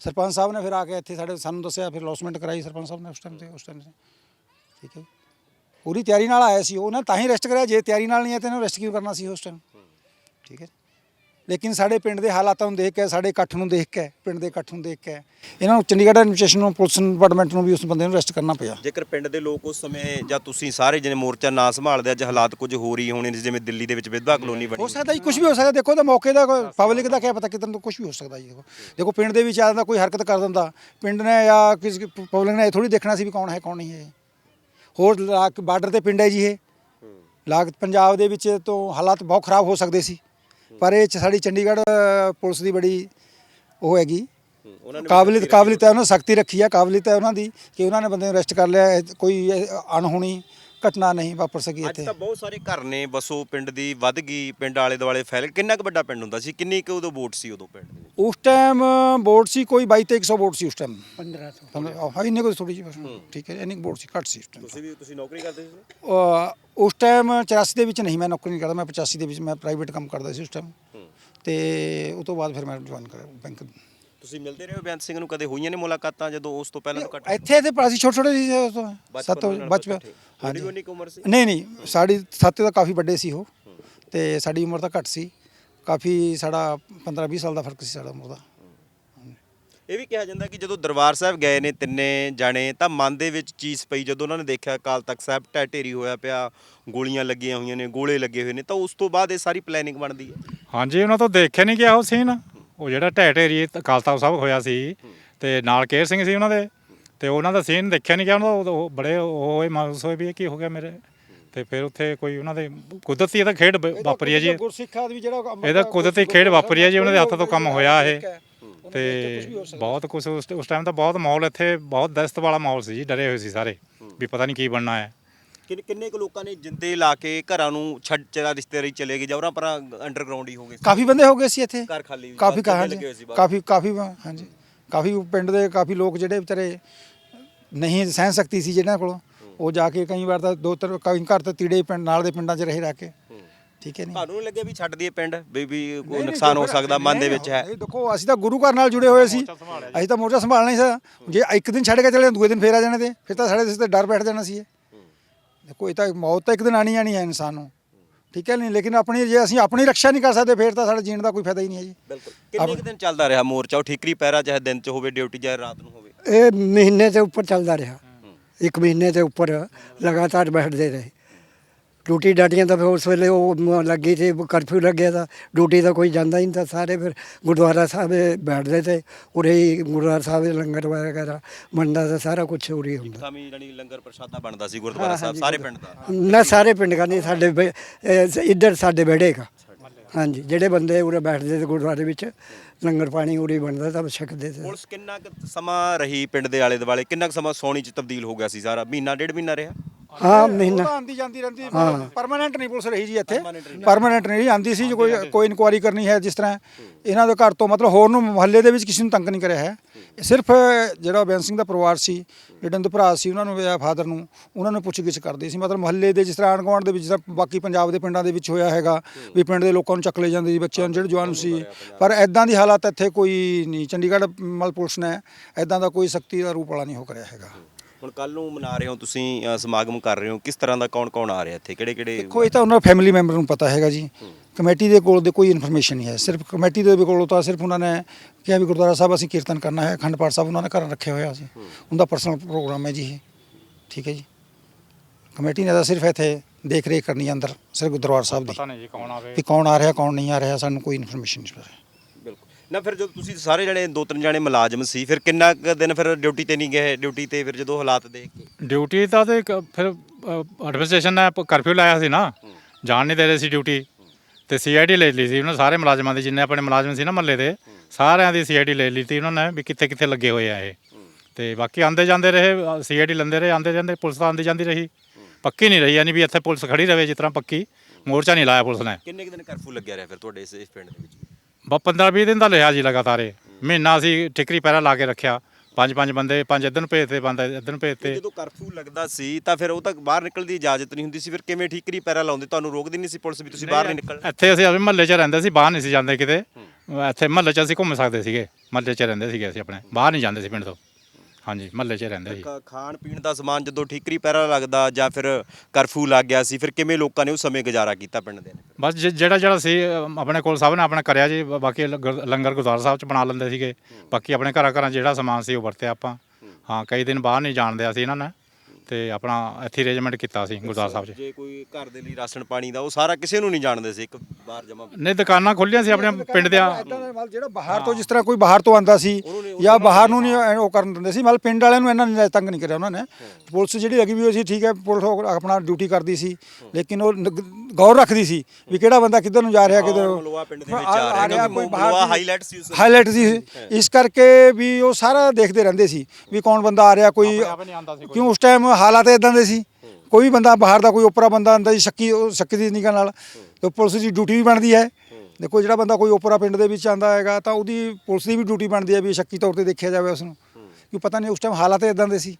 ਸਰਪੰਚ ਸਾਹਿਬ ਨੇ ਫਿਰ ਆ ਕੇ ਇੱਥੇ ਸਾਡੇ ਸਾਨੂੰ ਦੱਸਿਆ ਫਿਰ ਲੌਸਮੈਂਟ ਕਰਾਈ ਸਰਪੰਚ ਸਾਹਿਬ ਨੇ ਉਸ ਟਾਈਮ ਤੇ ਉਸ ਟਾਈਮ ਤੇ। ਠੀਕ ਹੈ ਪੂਰੀ ਤਿਆਰੀ ਨਾਲ ਆਇਆ ਸੀ ਉਹਨਾਂ ਤਾਂ ਹੀ ਅਰੈਸਟ ਕਰਿਆ ਜੇ ਤਿਆਰੀ ਨਾਲ ਨਹੀਂ ਆਇਆ ਤਾਂ ਇਹਨੂੰ ਅਰੈਸਟ ਕਿਉਂ ਕਰਨਾ ਸੀ ਉਸ ਟਾਈਮ ਠੀਕ ਹੈ ਲੇਕਿਨ ਸਾਡੇ ਪਿੰਡ ਦੇ ਹਾਲਾਤਾਂ ਨੂੰ ਦੇਖ ਕੇ ਸਾਡੇ ਇਕੱਠ ਨੂੰ ਦੇਖ ਕੇ ਪਿੰਡ ਦੇ ਇਕੱਠ ਨੂੰ ਦੇਖ ਕੇ ਇਹਨਾਂ ਨੂੰ ਚੰਡੀਗੜ੍ਹ ਐਡਮਿਨਿਸਟ੍ਰੇਸ਼ਨ ਨੂੰ ਪੁਲਿਸ ਡਿਪਾਰਟਮੈਂਟ ਨੂੰ ਵੀ ਉਸ ਬੰਦੇ ਨੂੰ ਅਰੈਸਟ ਕਰਨਾ ਪਿਆ। ਜੇਕਰ ਪਿੰਡ ਦੇ ਲੋਕ ਉਸ ਸਮੇਂ ਜਾਂ ਤੁਸੀਂ ਸਾਰੇ ਜਿਹਨੇ ਮੋਰਚਾ ਨਾ ਸੰਭਾਲਦੇ ਅੱਜ ਹਾਲਾਤ ਕੁਝ ਹੋ ਰਹੀ ਹੋਣੇ ਨੇ, ਜਿਵੇਂ ਦਿੱਲੀ ਦੇ ਵਿੱਚ ਵਿਧਵਾ ਕਲੋਨੀ ਬਣੀ ਹੋ ਸਕਦਾ ਜੀ ਕੁਝ ਵੀ ਹੋ ਸਕਦਾ ਦੇਖੋ ਤਾਂ ਮੌਕੇ ਦਾ ਪਬਲਿਕ ਦਾ ਕੀ ਪਤਾ ਕਿਤਨ ਤੋਂ ਕੁਝ ਵੀ ਹੋ ਸਕਦਾ ਜੀ ਦੇਖੋ। ਦੇਖੋ ਪਿੰਡ ਦੇ ਵਿੱਚ ਆ ਜਾਂਦਾ ਕੋਈ ਹਰਕਤ ਕਰ ਦਿੰਦਾ ਪਿੰਡ ਨੇ ਜਾਂ ਕਿਸ ਪਬਲਿਕ ਨੇ ਇਹ ਥੋੜੀ ਦੇਖਣਾ ਸੀ ਵੀ ਕੌਣ ਹੈ ਕੌਣ ਨਹੀਂ ਹੈ। ਹੋਰ ਲਾਗ ਬਾਰਡਰ ਤੇ ਪਿੰਡ ਹੈ ਜੀ ਇਹ। ਲਾਗ ਪੰਜਾਬ ਦੇ ਵਿੱਚ ਤੋਂ ਹਾਲਾਤ ਬਹੁਤ ਖਰਾਬ ਹੋ ਸਕਦੇ ਸੀ। ਪਰ ਇਹ 'ਚ ਸਾਡੀ ਚੰਡੀਗੜ੍ਹ ਅ, ਪੁਲਿਸ ਦੀ ਬੜੀ ਉਹ ਹੈਗੀ। ਉਹਨਾਂ ਨੇ ਕਾਬਲੀਅਤ ਕਾਬਲੀਅਤ ਹੈ ਉਹਨਾਂ ਸਖਤੀ ਰੱਖੀ ਹੈ ਕਾਬਲੀਅਤ ਹੈ ਉਹਨਾਂ ਦੀ ਕਿ ਉਹਨਾਂ ਨੇ ਬੰਦੇ ਨੂੰ ਅਰੈਸਟ ਕਰ ਲਿਆ ਇਹ ਕੋਈ ਇਹ ਅਣਹੋਣੀ ਘਟਨਾ ਨਹੀਂ ਵਾਪਰ ਸਕੀ ਅੱਜ ਇੱਥੇ। ਤਾਂ ਬਹੁਤ ਸਾਰੇ ਘਰ ਨੇ ਬਸੋ ਪਿੰਡ ਦੀ ਵੱਧ ਗਈ ਪਿੰਡ ਆਲੇ ਦੁਆਲੇ ਫੈਲ ਕਿੰਨਾ ਕੁ ਵੱਡਾ ਪਿੰਡ ਹੁੰਦਾ ਸੀ? ਕਿੰਨੀ ਕੁ ਉਦੋਂ ਵੋਟ ਸੀ ਉਦੋਂ ਪਿੰਡ ਦੇ ਵਿੱਚ? ਉਸ ਟਾਈਮ ਵੋਟ ਸੀ ਕੋਈ 22 ਤੇ 100 ਵੋਟ ਸੀ ਉਸ ਟਾਈਮ 1500 ਹਾਂ ਇੰਨੇ ਕੋਈ ਥੋੜੀ ਜਿਹੀ ਠੀਕ ਹੈ ਇੰਨੀ ਕੁ ਵੋਟ ਸੀ ਘੱਟ ਸੀ ਉਸ ਟਾਈਮ ਤੁਸੀਂ ਵੀ ਤੁਸੀਂ ਨੌਕਰੀ ਕਰਦੇ ਸੀ? ਅਹ ਉਸ ਟਾਈਮ 84 ਦੇ ਵਿੱਚ ਨਹੀਂ ਮੈਂ ਨੌਕਰੀ ਨਹੀਂ ਕਰਦਾ ਮੈਂ 85 ਦੇ ਵਿੱਚ ਮੈਂ ਪ੍ਰਾਈਵੇਟ ਕੰਮ ਕਰਦਾ ਸੀ ਉਸ ਟਾਈਮ ਤੇ ਉਸ ਤੋਂ ਬਾਅਦ ਫਿਰ ਮੈਂ ਜੁਆਇਨ ਕਰਿਆ ਬੈਂਕ ਤੁਸੀਂ ਮਿਲਦੇ ਰਹੇ ਹੋ ਬੇਅੰਤ ਸਿੰਘ ਨੂੰ? ਕਦੇ ਹੋਈਆਂ ਨੇ ਮੁਲਾਕਾਤਾਂ ਜਦੋਂ ਉਸ ਤੋਂ ਪਹਿਲਾਂ ਤੋਂ ਘੱਟ ਇੱਥੇ ਤੇ ਅਸੀਂ ਛੋਟੇ ਛੋਟੇ ਸੀ ਉਸ ਤੋਂ ਬਚਪਨ ਸੱਤ ਬਚਪਨ ਉਮਰ ਸੀ? ਨਹੀਂ ਨਹੀਂ ਸਾਡੀ ਸੱਤ ਤਾਂ ਕਾਫੀ ਵੱਡੇ ਸੀ ਉਹ ਤੇ ਸਾਡੀ ਉਮਰ ਤਾਂ ਘੱਟ ਸੀ। ਕਾਫੀ ਸਾਡਾ 15 20 ਸਾਲ ਦਾ ਫ਼ਰਕ ਸੀ ਸਾਡਾ ਉਮਰ ਦਾ। ਇਹ ਵੀ ਕਿਹਾ ਜਾਂਦਾ ਕਿ ਜਦੋਂ ਦਰਬਾਰ ਸਾਹਿਬ ਗਏ ਨੇ ਤਿੰਨੇ ਜਾਣੇ ਤਾਂ ਮਨ ਦੇ ਵਿੱਚ ਚੀਜ਼ ਪਈ। ਜਦੋਂ ਉਹਨਾਂ ਨੇ ਦੇਖਿਆ ਅਕਾਲ ਤਖਤ ਸਾਹਿਬ ਢਹਿ ਢੇਰੀ ਹੋਇਆ ਪਿਆ ਗੋਲੀਆਂ ਲੱਗੀਆਂ ਹੋਈਆਂ ਨੇ ਗੋਲੇ ਲੱਗੇ ਹੋਏ ਨੇ ਤਾਂ ਉਸ ਤੋਂ ਬਾਅਦ ਇਹ ਸਾਰੀ ਪਲੈਨਿੰਗ ਬਣਦੀ ਹੈ? ਹਾਂਜੀ ਉਹਨਾਂ ਤੋਂ ਦੇਖਿਆ ਨਹੀਂ ਗਿਆ ਉਹ ਸੀਨ ਉਹ ਜਿਹੜਾ ਢਹਿ ਢੇਰੀ ਅਕਾਲ ਤਖਤ ਸਾਹਿਬ ਹੋਇਆ ਸੀ ਤੇ ਨਾਲ ਕੇਰ ਸਿੰਘ ਸੀ ਉਹਨਾਂ ਦੇ ਤੇ ਉਹਨਾਂ ਦਾ ਸੀਨ ਦੇਖਿਆ ਨਹੀਂ ਗਿਆ ਉਹਨਾਂ ਦਾ ਉਹ ਬੜੇ ਉਹ ਹੋਏ ਮਾਊਸ ਹੋਏ ਵੀ ਇਹ ਕੀ ਹੋ ਗਿਆ ਮੇਰੇ ਤੇ ਫਿਰ ਉੱਥੇ ਕੋਈ ਉਹਨਾਂ ਦੇ ਕੁਦਰਤੀ ਇਹ ਤਾਂ ਖੇਡ ਵਾਪਰੀ ਹੈ ਜੀ। ਗੁਰਸਿੱਖਾਂ ਵੀ ਜਿਹੜਾ ਇਹਦਾ ਕੁਦਰਤੀ ਖੇਡ ਵਾਪਰੀ ਹੈ ਜੀ ਉਹਨਾਂ ਦੇ ਹੱਥ ਤੋਂ ਕੰਮ ਹੋਇਆ ਇਹ। ਤੇ ਬਹੁਤ ਕੁਝ ਉਸ ਟਾਈਮ ਤਾਂ ਬਹੁਤ ਮਾਹੌਲ ਇੱਥੇ ਬਹੁਤ ਦਹਿਸ਼ਤ ਵਾਲਾ ਮਾਹੌਲ ਸੀ ਜੀ ਡਰੇ ਹੋਏ ਸੀ ਸਾਰੇ ਵੀ ਪਤਾ ਨਹੀਂ ਕੀ ਬਣਨਾ ਹੈ। ਕਿੰਨੇ ਕਿੰਨੇ ਕੁ ਲੋਕਾਂ ਨੇ ਜਿੰਦੇ ਲਾ ਕੇ ਘਰਾਂ ਨੂੰ ਛੱਡ ਚਲਾ ਰਿਸ਼ਤੇਦਾਰੀ ਚਲੇ ਗਏ ਜਾਂ ਉਹਨਾਂ ਪਰ ਅੰਡਰਗਰਾਉਂਡ ਹੀ ਹੋ ਗਏ ਸੀ? ਕਾਫੀ ਬੰਦੇ ਹੋ ਗਏ ਸੀ ਇੱਥੇ। ਘਰ ਖਾਲੀ ਕਾਫੀ ਹਾਂਜੀ ਲੱਗੇ ਹੋਏ ਸੀ ਬਾਹਰ। ਕਾਫੀ ਕਾਫੀ ਹਾਂਜੀ। ਕਾਫੀ ਪਿੰਡ ਦੇ ਕਾਫੀ ਲੋਕ ਜਿਹੜੇ ਵਿਚਾਰੇ ਨਹੀਂ ਸਹਿਨ ਸਕਤੀ ਸੀ ਜਿਹਨਾਂ ਕੋਲ। ਉਹ ਜਾ ਕੇ ਕਈ ਵਾਰ ਤਾਂ ਦੋ ਤਿੰਨ ਕਈ ਘਰ ਤਾਂ ਤੀੜੇ ਪਿੰਡ ਨਾਲ ਦੇ ਪਿੰਡਾਂ 'ਚ ਰਹੇ ਰਹਿ ਕੇ। ਠੀਕ ਹੈ ਨਹੀਂ ਤੁਹਾਨੂੰ ਨੀ ਲੱਗਿਆ ਵੀ ਛੱਡ ਦਈਏ ਪਿੰਡ ਵੀ ਵੀ ਕੋਈ ਨੁਕਸਾਨ ਹੋ ਸਕਦਾ ਮਨ ਦੇ ਵਿੱਚ ਹੈ? ਇਹ ਦੇਖੋ ਅਸੀਂ ਤਾਂ ਗੁਰੂ ਘਰ ਨਾਲ ਜੁੜੇ ਹੋਏ ਸੀ। ਅਸੀਂ ਤਾਂ ਮੋਰਚਾ ਸੰਭਾਲਣਾ ਹੀ ਸੀ। ਜੇ ਇੱਕ ਦਿਨ ਛੱਡ ਕੇ ਚਲੇ ਦੂਏ ਦਿਨ ਫੇਰ ਆ ਜਾਣੇ ਤੇ ਫਿਰ ਤਾਂ ਸਾਡੇ ਤੇ ਡਰ ਬੈਠ ਜਾਣਾ ਸੀ ਇਹ। ਇਹ ਤਾਂ ਮੌਤ ਤਾਂ ਇੱਕ ਦਿਨ ਆਣੀ ਆਣੀ ਹੈ ਇਨਸਾਨ ਨੂੰ। ਠੀਕ ਹੈ ਨਹੀਂ? ਲੇਕਿਨ ਆਪਣੀ ਜੇ ਅਸੀਂ ਆਪਣੀ ਰੱਖਿਆ ਨਹੀਂ ਕਰ ਸਕਦੇ ਫਿਰ ਤਾਂ ਸਾਡੇ ਜੀਣ ਦਾ ਕੋਈ ਫਾਇਦਾ ਹੀ ਨਹੀਂ ਹੈ ਜੀ। ਬਿਲਕੁਲ। ਕਿੰਨੇ ਕੁ ਦਿਨ ਚੱਲਦਾ ਰਿਹਾ ਮੋਰਚਾ? ਉਹ ਠੀਕਰੀ ਪਹਿਰਾ ਚਾਹੇ ਦਿਨ 'ਚ ਹੋਵੇ ਡਿਊਟੀ ਚਾਹੇ ਰਾਤ ਨੂੰ ਹੋਵੇ। ਇਹ ਮਹੀਨੇ ਦੇ ਉੱਪਰ ਚੱਲਦਾ ਰਿਹਾ। ਇੱਕ ਮਹੀਨੇ ਦੇ ਉੱਪਰ ਲਗਾਤਾਰ ਬੈਠਦੇ ਰਹੇ। ਡਿਊਟੀ ਡਾਟੀਆਂ ਤਾਂ ਫਿਰ ਉਸ ਵੇਲੇ ਉਹ ਮ- ਲੱਗੀ ਸੀ ਕਰਫਿਊ ਲੱਗਿਆ ਤਾਂ ਡਿਊਟੀ ਤਾਂ ਕੋਈ ਜਾਂਦਾ ਹੀ ਨਹੀਂ ਤਾਂ ਸਾਰੇ ਫਿਰ ਗੁਰਦੁਆਰਾ ਸਾਹਿਬ ਬੈਠਦੇ ਤੇ ਉਰੇ ਹੀ ਗੁਰਦੁਆਰਾ ਸਾਹਿਬ ਦੇ ਲੰਗਰ ਵਗੈਰਾ ਬਣਦਾ ਤਾਂ ਸਾਰਾ ਕੁਝ ਉਰੇ ਹੀ ਹੁੰਦਾ। ਥਾਮੀ ਜਾਨੀ ਲੰਗਰ ਪ੍ਰਸ਼ਾਦਾ ਬਣਦਾ ਸੀ ਗੁਰਦੁਆਰਾ ਸਾਹਿਬ ਸਾਰੇ ਪਿੰਡ ਦਾ? ਨਾ ਸਾਰੇ ਪਿੰਡ ਕਾ ਨਹੀਂ ਸਾਡੇ ਬੇ- ਅਹ ਇੱਧਰ ਸਾਡੇ ਵਿਹੜੇ ਕਾ ਹਾਂਜੀ ਜਿਹੜੇ ਬੰਦੇ ਉਰੇ ਬੈਠਦੇ ਤੇ ਗੁਰਦੁਆਰੇ ਵਿੱਚ ਲੰਗਰ ਪਾਣੀ ਉਰੇ ਹੀ ਬਣਦਾ ਤਾਂ ਛਕਦੇ ਤੇ ਪੁਲਿਸ ਕਿੰਨਾ ਕੁ ਸਮਾਂ ਰਹੀ ਪਿੰਡ ਦੇ ਆਲੇ ਦੁਆਲੇ ਕਿੰਨਾ ਕੁ ਸਮਾਂ ਸੋਨੀ ਚ ਤਬਦੀਲ ਹੋ ਗਿਆ ਸੀ ਸਾਰਾ? ਮਹੀਨਾ ਡੇਢ ਮਹੀਨਾ ਰਿਹਾ? ਹਾਂ ਉਹ ਮਹੀਨਾ ਤਾਂ ਆਂਦੀ ਜਾਂਦੀ ਰਹਿੰਦੀ ਪਰਮਾਨੈਂਟ ਨਹੀਂ ਪੁਲਿਸ ਰਹੀ ਜੀ ਇੱਥੇ। ਪਰਮਾਨੈਂਟ ਨਹੀਂ। ਆਂਦੀ ਸੀ ਜੇ ਕੋਈ ਕੋਈ ਇਨਕੁਆਰੀ ਕਰਨੀ ਹੈ ਜਿਸ ਤਰ੍ਹਾਂ। ਇਹਨਾਂ ਦੇ ਘਰ ਤੋਂ ਮਤਲਬ ਹੋਰ ਨੂੰ ਮੁਹੱਲੇ ਦੇ ਵਿੱਚ ਕਿਸੇ ਨੂੰ ਤੰਗ ਨਹੀਂ ਕਰਿਆ ਹੈ। ਸਿਰਫ ਜਿਹੜਾ ਬੈਂਸ ਸਿੰਘ ਦਾ ਪਰਿਵਾਰ ਸੀ ਜਿਹੜੇ ਦੇ ਭਰਾ ਸੀ ਉਹਨਾਂ ਨੂੰ ਜਾਂ ਫਾਦਰ ਨੂੰ ਉਹਨਾਂ ਨੂੰ ਪੁੱਛਗਿੱਛ ਕਰਦੇ ਸੀ। ਮਤਲਬ ਮੁਹੱਲੇ ਦੇ ਜਿਸ ਤਰ੍ਹਾਂ ਆਂਢ ਗੁਆਂਢ ਦੇ ਵਿੱਚ ਜਿਸ ਤਰ੍ਹਾਂ ਬਾਕੀ ਪੰਜਾਬ ਦੇ ਪਿੰਡਾਂ ਦੇ ਵਿੱਚ ਹੋਇਆ ਹੈਗਾ ਵੀ ਪਿੰਡ ਦੇ ਲੋਕਾਂ ਨੂੰ ਚੱਕ ਲੈ ਜਾਂਦੇ ਸੀ ਬੱਚਿਆਂ ਨੂੰ ਜਿਹੜੇ ਜਵਾਨ ਸੀ। ਪਰ ਐਦਾਂ ਦੀ ਹਾਲਾਤ ਇੱਥੇ ਕੋਈ ਨਹੀਂ। ਚੰਡੀਗੜ੍ਹ ਮਲ ਪੁਲਿਸ ਨੇ ਐਦਾਂ ਦਾ ਕੋਈ ਸਖਤੀ ਦਾ ਰੂਪ ਵਾਲਾ ਨਹੀਂ ਹੋ ਕਰਿਆ ਹੈਗਾ। ਹੁਣ ਕੱਲ ਨੂੰ ਮਨਾ ਰਹੇ ਹੋ ਤੁਸੀਂ ਅ, ਸਮਾਗਮ ਕਰ ਰਹੇ ਹੋ ਕਿਸ ਤਰ੍ਹਾਂ ਦਾ ਕੌਣ ਕੌਣ ਆ ਰਿਹਾ ਇੱਥੇ? ਕਿਹੜੇ ਕਿਹੜੇ ਕੋਈ ਤਾਂ ਉਹਨਾਂ ਫੈਮਿਲੀ ਮੈਂਬਰ ਨੂੰ ਪਤਾ ਹੈਗਾ ਜੀ। ਕਮੇਟੀ ਦੇ ਕੋਲ ਦੇ ਕੋਈ ਇਨਫੋਰਮੇਸ਼ਨ ਨਹੀਂ ਹੈ। ਸਿਰਫ ਕਮੇਟੀ ਦੇ ਕੋਲੋਂ ਤਾਂ ਸਿਰਫ ਉਹਨਾਂ ਨੇ ਕਿਹਾ ਵੀ ਗੁਰਦੁਆਰਾ ਸਾਹਿਬ ਅਸੀਂ ਕੀਰਤਨ ਕਰਨਾ ਹੈ ਅਖੰਡ ਪਾਠ ਸਾਹਿਬ ਉਹਨਾਂ ਨੇ ਘਰ ਰੱਖਿਆ ਹੋਇਆ ਸੀ। ਉਹਦਾ ਪਰਸਨਲ ਪ੍ਰੋਗਰਾਮ ਹੈ ਜੀ ਇਹ। ਠੀਕ ਹੈ ਜੀ। ਕਮੇਟੀ ਨੇ ਤਾਂ ਸਿਰਫ ਇੱਥੇ ਦੇਖ ਰੇਖ ਕਰਨੀ ਹੈ ਅੰਦਰ ਸਿਰਫ ਗੁਰਦੁਆਰਾ ਸਾਹਿਬ ਦੀ। ਪਤਾ ਨਹੀਂ ਜੀ ਕੌਣ ਆਵੇ ਵੀ ਕੌਣ ਆ ਰਿਹਾ ਕੌਣ ਨਹੀਂ ਆ ਰਿਹਾ ਸਾਨੂੰ ਕੋਈ ਇਨਫੋਰਮੇਸ਼ਨ ਨਹੀਂ ਪਤਾ। ਨਾ ਫਿਰ ਜਦੋਂ ਤੁਸੀਂ ਸਾਰੇ ਜਣੇ ਦੋ ਤਿੰਨ ਜਣੇ ਮੁਲਾਜ਼ਮ ਸੀ ਫਿਰ ਕਿੰਨਾ ਕੁ ਦਿਨ ਫਿਰ ਡਿਊਟੀ ਤੇ ਨਹੀਂ ਗਏ? ਡਿਊਟੀ ਤੇ ਫਿਰ ਜਦੋਂ ਹਾਲਾਤ ਦੇਖ ਕੇ? ਡਿਊਟੀ ਤਾਂ ਤੇ ਇੱਕ ਫਿਰ ਐਡਮਿਨਿਸਟ੍ਰੇਸ਼ਨ ਨੇ ਕਰਫਿਊ ਲਾਇਆ ਸੀ ਨਾ। ਜਾਣ ਨਹੀਂ ਦੇ ਰਹੇ ਸੀ ਡਿਊਟੀ। ਤੇ ਸੀਆਈਡੀ ਲੈ ਲਈ ਸੀ ਉਹਨਾਂ ਸਾਰੇ ਮੁਲਾਜ਼ਮਾਂ ਦੀ ਜਿੰਨੇ ਆਪਣੇ ਮੁਲਾਜ਼ਮ ਸੀ ਨਾ ਮਹੱਲੇ ਦੇ ਸਾਰਿਆਂ ਦੀ ਸੀਆਈਡੀ ਲੈ ਲਈ ਸੀ ਉਹਨਾਂ ਨੇ ਵੀ ਕਿੱਥੇ ਕਿੱਥੇ ਲੱਗੇ ਹੋਏ ਆ ਇਹ। ਤੇ ਬਾਕੀ ਆਂਦੇ ਜਾਂਦੇ ਰਹੇ ਸੀਆਈਡੀ ਲੈਂਦੇ ਰਹੇ ਆਂਦੇ ਜਾਂਦੇ ਪੁਲਿਸ ਤਾਂ ਆਂਦੀ ਜਾਂਦੀ ਰਹੀ। ਪੱਕੀ ਨਹੀਂ ਰਹੀ ਯਾਨੀ ਵੀ ਇੱਥੇ ਪੁਲਿਸ ਖੜੀ ਰਵੇ ਜਿਸ ਤਰ੍ਹਾਂ ਪੱਕੀ। ਮੋਰਚਾ ਨਹੀਂ ਲਾਇਆ ਪੁਲਿਸ ਨੇ। ਕਿੰਨੇ ਕੁ ਦਿਨ ਕਰਫਿਊ ਲੱਗਿਆ ਰਿਹਾ ਫਿਰ ਤੁਹਾਡੇ ਇਸ ਪਿੰਡ ਦੇ ਵਿੱਚ? ਬਸ 15 20 ਦਿਨ ਦਾ ਲਿਆ ਜੀ ਲਗਾਤਾਰ ਇਹ। ਮਹੀਨਾ ਅਸੀਂ ਠਿਕਰੀ ਪਹਿਰਾ ਲਾ ਕੇ ਰੱਖਿਆ। ਪੰਜ ਪੰਜ ਬੰਦੇ ਪੰਜ ਇੱਧਰ ਨੂੰ ਭੇਜਤੇ ਪੰਜ ਇੱਧਰ ਨੂੰ ਭੇਜਤੇ। ਜਦੋਂ ਕਰਫਿਊ ਲੱਗਦਾ ਸੀ ਤਾਂ ਫਿਰ ਉਹ ਤੱਕ ਬਾਹਰ ਨਿਕਲਣ ਦੀ ਇਜਾਜ਼ਤ ਨਹੀਂ ਹੁੰਦੀ ਸੀ। ਫਿਰ ਕਿਵੇਂ ਠੀਕਰੀ ਪੈਰਾ ਲਾਉਂਦੇ? ਤੁਹਾਨੂੰ ਰੋਕਦੀ ਨਹੀਂ ਸੀ ਪੁਲਿਸ ਵੀ ਤੁਸੀਂ ਬਾਹਰ ਨਹੀਂ ਨਿਕਲਣਾ। ਇੱਥੇ ਅਸੀਂ ਆਪਣੇ ਮਹੱਲੇ 'ਚ ਰਹਿੰਦੇ ਸੀ ਬਾਹਰ ਨਹੀਂ ਸੀ ਜਾਂਦੇ ਕਿਤੇ। ਇੱਥੇ ਮਹੱਲੇ 'ਚ ਅਸੀਂ ਘੁੰਮ ਸਕਦੇ ਸੀਗੇ। ਮਹੱਲੇ 'ਚ ਰਹਿੰਦੇ ਸੀਗੇ ਅਸੀਂ ਆਪਣੇ। ਬਾਹਰ ਨਹੀਂ ਜਾਂਦੇ ਸੀ ਪਿੰਡ ਤੋਂ। ਹਾਂਜੀ ਮਹੱਲੇ 'ਚ ਰਹਿੰਦੇ ਸੀ ਖਾਣ ਪੀਣ ਦਾ ਸਮਾਨ ਜਦੋਂ ਠੀਕਰੀ ਪੈਰਾ ਲੱਗਦਾ ਜਾਂ ਫਿਰ ਕਰਫਿਊ ਲੱਗ ਗਿਆ ਸੀ ਫਿਰ ਕਿਵੇਂ ਲੋਕਾਂ ਨੇ ਉਸ ਸਮੇਂ ਗੁਜ਼ਾਰਾ ਕੀਤਾ ਪਿੰਡ ਦੇ ਨੇ ਬਸ ਜਿ- ਜਿਹੜਾ ਜਿਹੜਾ ਸੀ ਅਮ, ਆਪਣੇ ਕੋਲ ਸਭ ਨੇ ਆਪਣਾ ਕਰਿਆ ਜੀ ਬ- ਬਾਕੀ ਲ- ਗੁਰ- ਲੰਗਰ ਗੁਰਦੁਆਰਾ ਸਾਹਿਬ 'ਚ ਬਣਾ ਲੈਂਦੇ ਸੀਗੇ। ਬਾਕੀ ਆਪਣੇ ਘਰਾਂ ਘਰਾਂ 'ਚ ਜਿਹੜਾ ਸਮਾਨ ਸੀ ਉਹ ਵਰਤਿਆ ਆਪਾਂ। ਹਾਂ। ਕਈ ਦਿਨ ਬਾਹਰ ਨਹੀਂ ਜਾਣ ਦਿਆ ਸੀ ਇਹਨਾਂ ਨੇ ਤੇ ਆਪਣਾ ਇੱਥੇ ਅਰੇਂਜਮੈਂਟ ਕੀਤਾ ਸੀ ਗੁਰਦੁਆਰਾ ਸਾਹਿਬ 'ਚ ਜੇ ਕੋਈ ਘਰ ਦੇ ਲਈ ਰਾਸ਼ਨ ਪਾਣੀ ਦਾ ਉਹ ਸਾਰਾ ਕਿਸੇ ਨੂੰ ਨਹੀਂ ਜਾਣਦੇ ਸੀ ਇੱਕ ਬਾਹਰ ਜਮਾ ਨਹੀਂ ਦੁਕਾਨਾਂ ਖੁੱਲੀਆਂ ਸੀ ਆਪਣੇ ਪਿੰਡ ਦੇ ਇਦਾਂ ਦਾ ਮਤਲਬ ਜਿਹੜਾ ਬਾਹਰ ਤੋਂ ਜਿਸ ਤਰ੍ਹਾਂ ਕੋਈ ਬਾਹਰ ਤੋਂ ਆਂਦਾ ਸੀ ਜਾਂ ਬਾਹਰ ਨੂੰ ਨਹੀਂ ਉਹ ਕਰਨ ਦਿੰਦੇ ਸੀ ਮਤਲਬ ਪਿੰਡ ਵਾਲਿਆਂ ਨੂੰ ਇਹਨਾਂ ਨੇ ਤੰਗ ਨਹੀਂ ਕਰਿਆ ਉਹਨਾਂ ਨੇ। ਪੁਲਿਸ ਜਿਹੜੀ ਲੱਗੀ ਵੀ ਹੋਈ ਸੀ ਠੀਕ ਹੈ ਪੁਲਿਸ ਉਹ ਆਪਣਾ ਡਿਊਟੀ ਕਰਦੀ ਸੀ ਲੇਕਿਨ ਉਹ ਨ- ਗੌਰ ਰੱਖਦੀ ਸੀ ਵੀ ਕਿਹੜਾ ਬੰਦਾ ਕਿੱਧਰ ਨੂੰ ਜਾ ਰਿਹਾ ਕਿੱਧਰ ਮਲਵਾ ਪਿੰਡ ਦੇ ਵਿੱਚ ਆ ਰਿਹਾ ਕਿਉਂਕਿ ਕੋਈ ਮਲਵਾ ਬਾਹਰ ਹਾਈਲਾਈਟ ਸੀ ਉਸ ਹਾਈਲਾਈਟ ਸੀ। ਇਸ ਕਰਕੇ ਵੀ ਉਹ ਸਾਰਾ ਦੇਖਦੇ ਰਹਿੰਦੇ ਸੀ ਵੀ ਕੌਣ ਬੰਦਾ ਆ ਰਿਹਾ ਕੋਈ। ਕਿਉਂ ਉਸ ਟਾਈਮ ਹਾਲਾਤ ਇਦਾਂ ਦੇ ਸੀ। ਕੋਈ ਵੀ ਬੰਦਾ ਬਾਹਰ ਦਾ ਕੋਈ ਓਪਰਾ ਬੰਦਾ ਆਂਦਾ ਸੀ ਸ਼ੱਕੀ ਉਹ ਸ਼ੱਕੀ ਦੀ ਨਿਗਾਹ ਨਾਲ। ਤੇ ਪੁਲਿਸ ਦੀ ਡਿਊਟੀ ਵੀ ਬਣਦੀ ਹੈ। ਦੇਖੋ ਜਿਹੜਾ ਬੰਦਾ ਕੋਈ ਓਪਰਾ ਪਿੰਡ ਦੇ ਵਿੱਚ ਆਂਦਾ ਹੈਗਾ ਤਾਂ ਉਹਦੀ ਪੁਲਿਸ ਦੀ ਵੀ ਡਿਊਟੀ ਬਣਦੀ ਹੈ ਵੀ ਸ਼ੱਕੀ ਤੌਰ ਤੇ ਦੇਖਿਆ ਜਾਵੇ ਉਸ ਨੂੰ ਕਿਉਂ ਪਤਾ ਨਹੀਂ ਉਸ ਟਾਈਮ ਹਾਲਾਤ ਇਦਾਂ ਦੇ ਸੀ।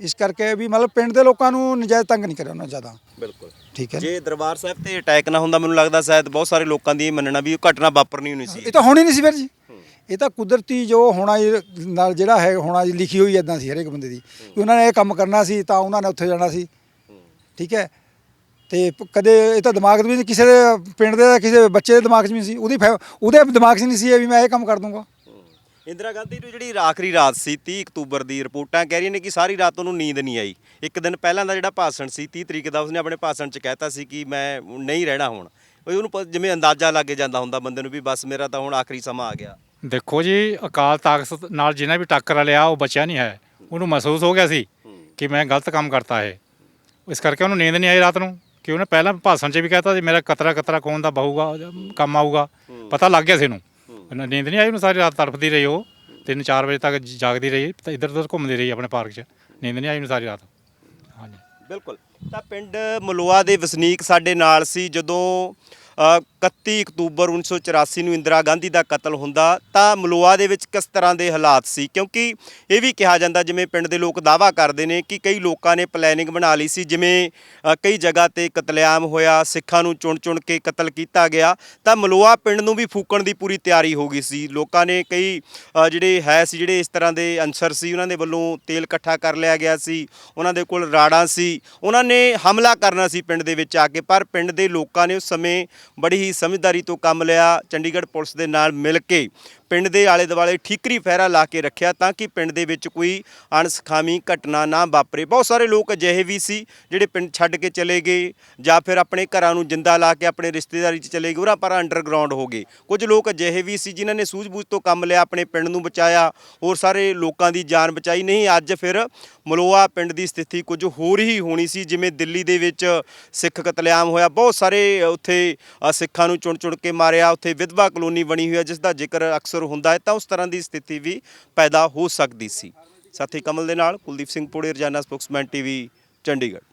ਇਸ ਕਰਕੇ ਵੀ ਮਤਲਬ ਪਿੰਡ ਦੇ ਲੋਕਾਂ ਨੂੰ ਨਜਾਇਜ਼ ਤੰਗ ਨਹੀਂ ਕਰਿਆ ਉਹਨਾਂ ਜ਼ਿਆਦਾ। ਬਿਲਕੁਲ। ਠੀਕ ਹੈ ਜੇ ਦਰਬਾਰ ਸਾਹਿਬ ਤੇ ਅਟੈਕ ਨਾ ਹੁੰਦਾ ਮੈਨੂੰ ਲੱਗਦਾ ਸ਼ਾਇਦ ਬਹੁਤ ਸਾਰੇ ਲੋਕਾਂ ਦੀ ਮੰਨਣਾ ਵੀ ਉਹ ਘਟਨਾ ਵਾਪਰਨੀ ਹੋਣੀ ਸੀ। ਇਹ ਤਾਂ ਹੋਣੀ ਨਹੀਂ ਸੀ ਫਿਰ ਜੀ। ਇਹ ਤਾਂ ਕੁਦਰਤੀ ਜੋ ਹੋਣਾ ਇਹ ਨਾਲ ਜਿਹੜਾ ਹੈ, ਹੋਣਾ ਜੀ ਲਿਖੀ ਹੋਈ ਇਦਾਂ ਸੀ ਹਰੇਕ ਬੰਦੇ ਦੀ ਕਿ ਉਹਨਾਂ ਨੇ ਇਹ ਕੰਮ ਕਰਨਾ ਸੀ ਤਾਂ ਉਹਨਾਂ ਨੇ ਉੱਥੇ ਜਾਣਾ ਸੀ। ਠੀਕ ਹੈ? ਤੇ ਕਦੇ ਇਹ ਤਾਂ ਦਿਮਾਗ 'ਚ ਵੀ ਕਿਸੇ ਦੇ ਪਿੰਡ ਦੇ ਕਿਸੇ ਬੱਚੇ ਦੇ ਦਿਮਾਗ 'ਚ ਵੀ ਨਹੀਂ ਸੀ। ਉਹਦੀ ਫੈ- ਉਹਦੇ ਦਿਮਾਗ 'ਚ ਨਹੀਂ ਸੀ ਇਹ ਵੀ ਮੈਂ ਇਹ ਕੰਮ ਕਰ ਦੂੰਗਾ। ਇੰਦਰਾ ਗਾਂਧੀ ਨੂੰ ਜਿਹੜੀ ਆਖਰੀ ਰਾਤ ਸੀ 30 ਅਕਤੂਬਰ ਦੀ ਰਿਪੋਰਟਾਂ ਕਹਿ ਰਹੀਆਂ ਨੇ ਕਿ ਸਾਰੀ ਰਾਤ ਉਹਨੂੰ ਨੀਂਦ ਨਹੀਂ ਆਈ। ਇੱਕ ਦਿਨ ਪਹਿਲਾਂ ਦਾ ਜਿਹੜਾ ਭਾਸ਼ਣ ਸੀ 30 ਤਰੀਕ ਦਾ, ਉਸਨੇ ਆਪਣੇ ਭਾਸ਼ਣ 'ਚ ਕਹਿਤਾ ਸੀ ਕਿ ਮੈਂ ਨਹੀਂ ਰਹਿਣਾ ਹੁਣ। ਉਹ ਉਹਨੂੰ ਪ- ਜਿਵੇਂ ਅੰਦਾਜ਼ਾ ਲੱਗ ਜਾਂਦਾ ਹੁੰਦਾ ਬੰਦੇ ਨੂੰ ਵੀ, ਬਸ ਮੇਰਾ ਤਾਂ ਹੁਣ ਆਖਰੀ ਸਮਾਂ ਆ ਗਿਆ। ਦੇਖੋ ਜੀ, ਅਕਾਲ ਤਖਤ ਨਾਲ ਜਿਹਨੇ ਵੀ ਟੱਕਰ ਲਿਆ ਉਹ ਬਚਿਆ ਨਹੀਂ ਹੈ। ਉਹਨੂੰ ਮਹਿਸੂਸ ਹੋ ਗਿਆ ਸੀ ਕਿ ਮੈਂ ਗਲਤ ਕੰਮ ਕਰਤਾ ਹੈ ਇਸ ਕਰਕੇ ਉਹਨੂੰ ਨੀਂਦ ਨਹੀਂ ਆਈ ਰਾਤ ਨੂੰ, ਕਿ ਉਹਨੇ ਪਹਿਲਾਂ ਭਾਸ਼ਣ 'ਚ ਵੀ ਕਹਿਤਾ ਸੀ, ਮੇਰਾ ਕਤਰਾ ਕਤਰਾ ਕੌਣ ਦਾ ਬਹੂਗਾ, ਕੰਮ ਆਊਗਾ। ਪਤਾ ਲੱਗ ਗਿਆ ਸੀ ਇਹਨੂੰ। ਨੀਂਦ ਨਹੀਂ ਆਈ, ਉਹਨੂੰ ਸਾਰੀ ਰਾਤ ਤੜਫਦੀ ਰਹੀ ਉਹ। 3-4 ਵਜੇ ਤੱਕ ਜਾਗਦੀ ਰਹੀ, ਤੇ ਇੱਧਰ ਉੱਧਰ ਘੁੰਮਦੀ ਰਹੀ ਆਪਣੇ ਪਾਰਕ 'ਚ। ਨੀਂਦ ਨਹੀਂ ਆਈ ਉਹਨੂੰ ਸਾਰੀ ਰਾਤ। ਹਾਂਜੀ। ਬਿਲਕੁਲ। ਤਾਂ ਪਿੰਡ ਮਲੋਆ ਦੇ ਵਸਨੀਕ ਸਾਡੇ ਨਾਲ ਸੀ, ਜਦੋਂ 31 ਅਕਤੂਬਰ 1984 ਨੂੰ ਇੰਦਰਾ ਗਾਂਧੀ ਦਾ ਕਤਲ ਹੁੰਦਾ ਤਾਂ ਮਲੋਆ ਦੇ ਵਿੱਚ ਕਿਸ ਤਰ੍ਹਾਂ ਦੇ ਹਾਲਾਤ ਸੀ? ਕਿਉਂਕਿ ਇਹ ਵੀ ਕਿਹਾ ਜਾਂਦਾ ਜਿਵੇਂ ਪਿੰਡ ਦੇ ਲੋਕ ਦਾਵਾ ਕਰਦੇ ਨੇ ਕਿ ਕਈ ਲੋਕਾਂ ਨੇ ਪਲੈਨਿੰਗ ਬਣਾ ਲਈ ਸੀ, ਜਿਵੇਂ ਕਈ ਜਗ੍ਹਾ ਤੇ ਕਤਲੇਆਮ ਹੋਇਆ, ਸਿੱਖਾਂ ਨੂੰ ਚੁਣ-ਚੁਣ ਕੇ ਕਤਲ ਕੀਤਾ ਗਿਆ, ਤਾਂ ਮਲੋਆ ਪਿੰਡ ਨੂੰ ਵੀ ਫੂਕਣ ਦੀ ਪੂਰੀ ਤਿਆਰੀ ਹੋ ਗਈ ਸੀ। ਲੋਕਾਂ ਨੇ ਕਈ ਜਿਹੜੇ ਹੈ ਸੀ, ਜਿਹੜੇ ਇਸ ਤਰ੍ਹਾਂ ਦੇ ਅਨਸਰ ਸੀ, ਉਹਨਾਂ ਦੇ ਵੱਲੋਂ ਤੇਲ ਇਕੱਠਾ ਕਰ ਲਿਆ ਗਿਆ ਸੀ, ਉਹਨਾਂ ਦੇ ਕੋਲ ਰਾੜਾਂ ਸੀ, ਉਹਨਾਂ ਨੇ ਹਮਲਾ ਕਰਨਾ ਸੀ ਪਿੰਡ ਦੇ ਵਿੱਚ ਆ ਕੇ, ਪਰ ਪਿੰਡ ਦੇ ਲੋਕਾਂ ਨੇ ਉਸ ਸਮੇਂ ਬੜੀ ਹੀ ਸਮਝਦਾਰੀ ਤੋਂ ਕੰਮ ਲਿਆ। ਚੰਡੀਗੜ੍ਹ ਪੁਲਿਸ ਦੇ ਨਾਲ ਮਿਲ ਕੇ ਪਿੰਡ ਦੇ ਆਲੇ ਦੁਆਲੇ ਠੀਕਰੀ ਫਹਿਰਾ ਲਾ ਕੇ ਰੱਖਿਆ ਤਾਂ ਕਿ ਪਿੰਡ ਦੇ ਵਿੱਚ ਕੋਈ ਅਣਸਖਾਮੀ ਘਟਨਾ ਨਾ ਵਾਪਰੇ। ਬਹੁਤ ਸਾਰੇ ਲੋਕ ਅਜਿਹੇ ਵੀ ਸੀ ਜਿਹੜੇ ਪਿੰਡ ਛੱਡ ਕੇ ਚਲੇ ਗਏ ਜਾਂ ਫਿਰ ਆਪਣੇ ਘਰਾਂ ਨੂੰ ਜਿੰਦਾ ਲਾ ਕੇ ਆਪਣੇ ਰਿਸ਼ਤੇਦਾਰੀ 'ਚ ਚਲੇ ਗਏ ਉਹਨਾਂ ਪਰ ਅੰਡਰਗਰਾਉਂਡ ਹੋ ਗਏ। ਕੁਝ ਲੋਕ ਅਜਿਹੇ ਵੀ ਸੀ ਜਿਨ੍ਹਾਂ ਨੇ ਸੂਝ-ਬੂਝ ਤੋਂ ਕੰਮ ਲਿਆ, ਆਪਣੇ ਪਿੰਡ ਨੂੰ ਬਚਾਇਆ। ਹੋਰ ਸਾਰੇ ਲੋਕਾਂ ਦੀ ਜਾਨ ਬਚਾਈ। ਨਹੀਂ, ਅੱਜ ਫਿਰ ਮਲੋਆ ਪਿੰਡ ਦੀ ਸਥਿਤੀ ਕੁਝ ਹੋਰ ਹੀ ਹੋਣੀ ਸੀ, ਜਿਵੇਂ ਦਿੱਲੀ ਦੇ ਵਿੱਚ ਸਿੱਖ ਕਤਲੇਆਮ ਹੋਇਆ। ਬਹੁਤ ਸਾਰੇ ਉੱਥੇ ਸਿੱਖਾਂ ਨੂੰ ਚੁਣ-ਚੁਣ ਕੇ ਮਾਰਿਆ, ਉੱਥੇ ਵਿਧਵਾ ਕਲੋਨੀ ਬਣੀ ਹੋਈ ਹੈ ਜਿਸ ਦਾ ਜ਼ਿਕਰ ਅਕਸਰ ਹੁੰਦਾ ਹੈ, ਤਾਂ ਉਸ ਤਰ੍ਹਾਂ ਦੀ ਸਥਿਤੀ ਵੀ ਪੈਦਾ ਹੋ ਸਕਦੀ ਸੀ। ਸਾਥੀ ਕਮਲ ਦੇ ਨਾਲ ਕੁਲਦੀਪ ਸਿੰਘ ਪੁੜੇ, ਰਜਾਨਾ ਸਪੋਕਸਮੈਨ ਟੀਵੀ, ਚੰਡੀਗੜ੍ਹ।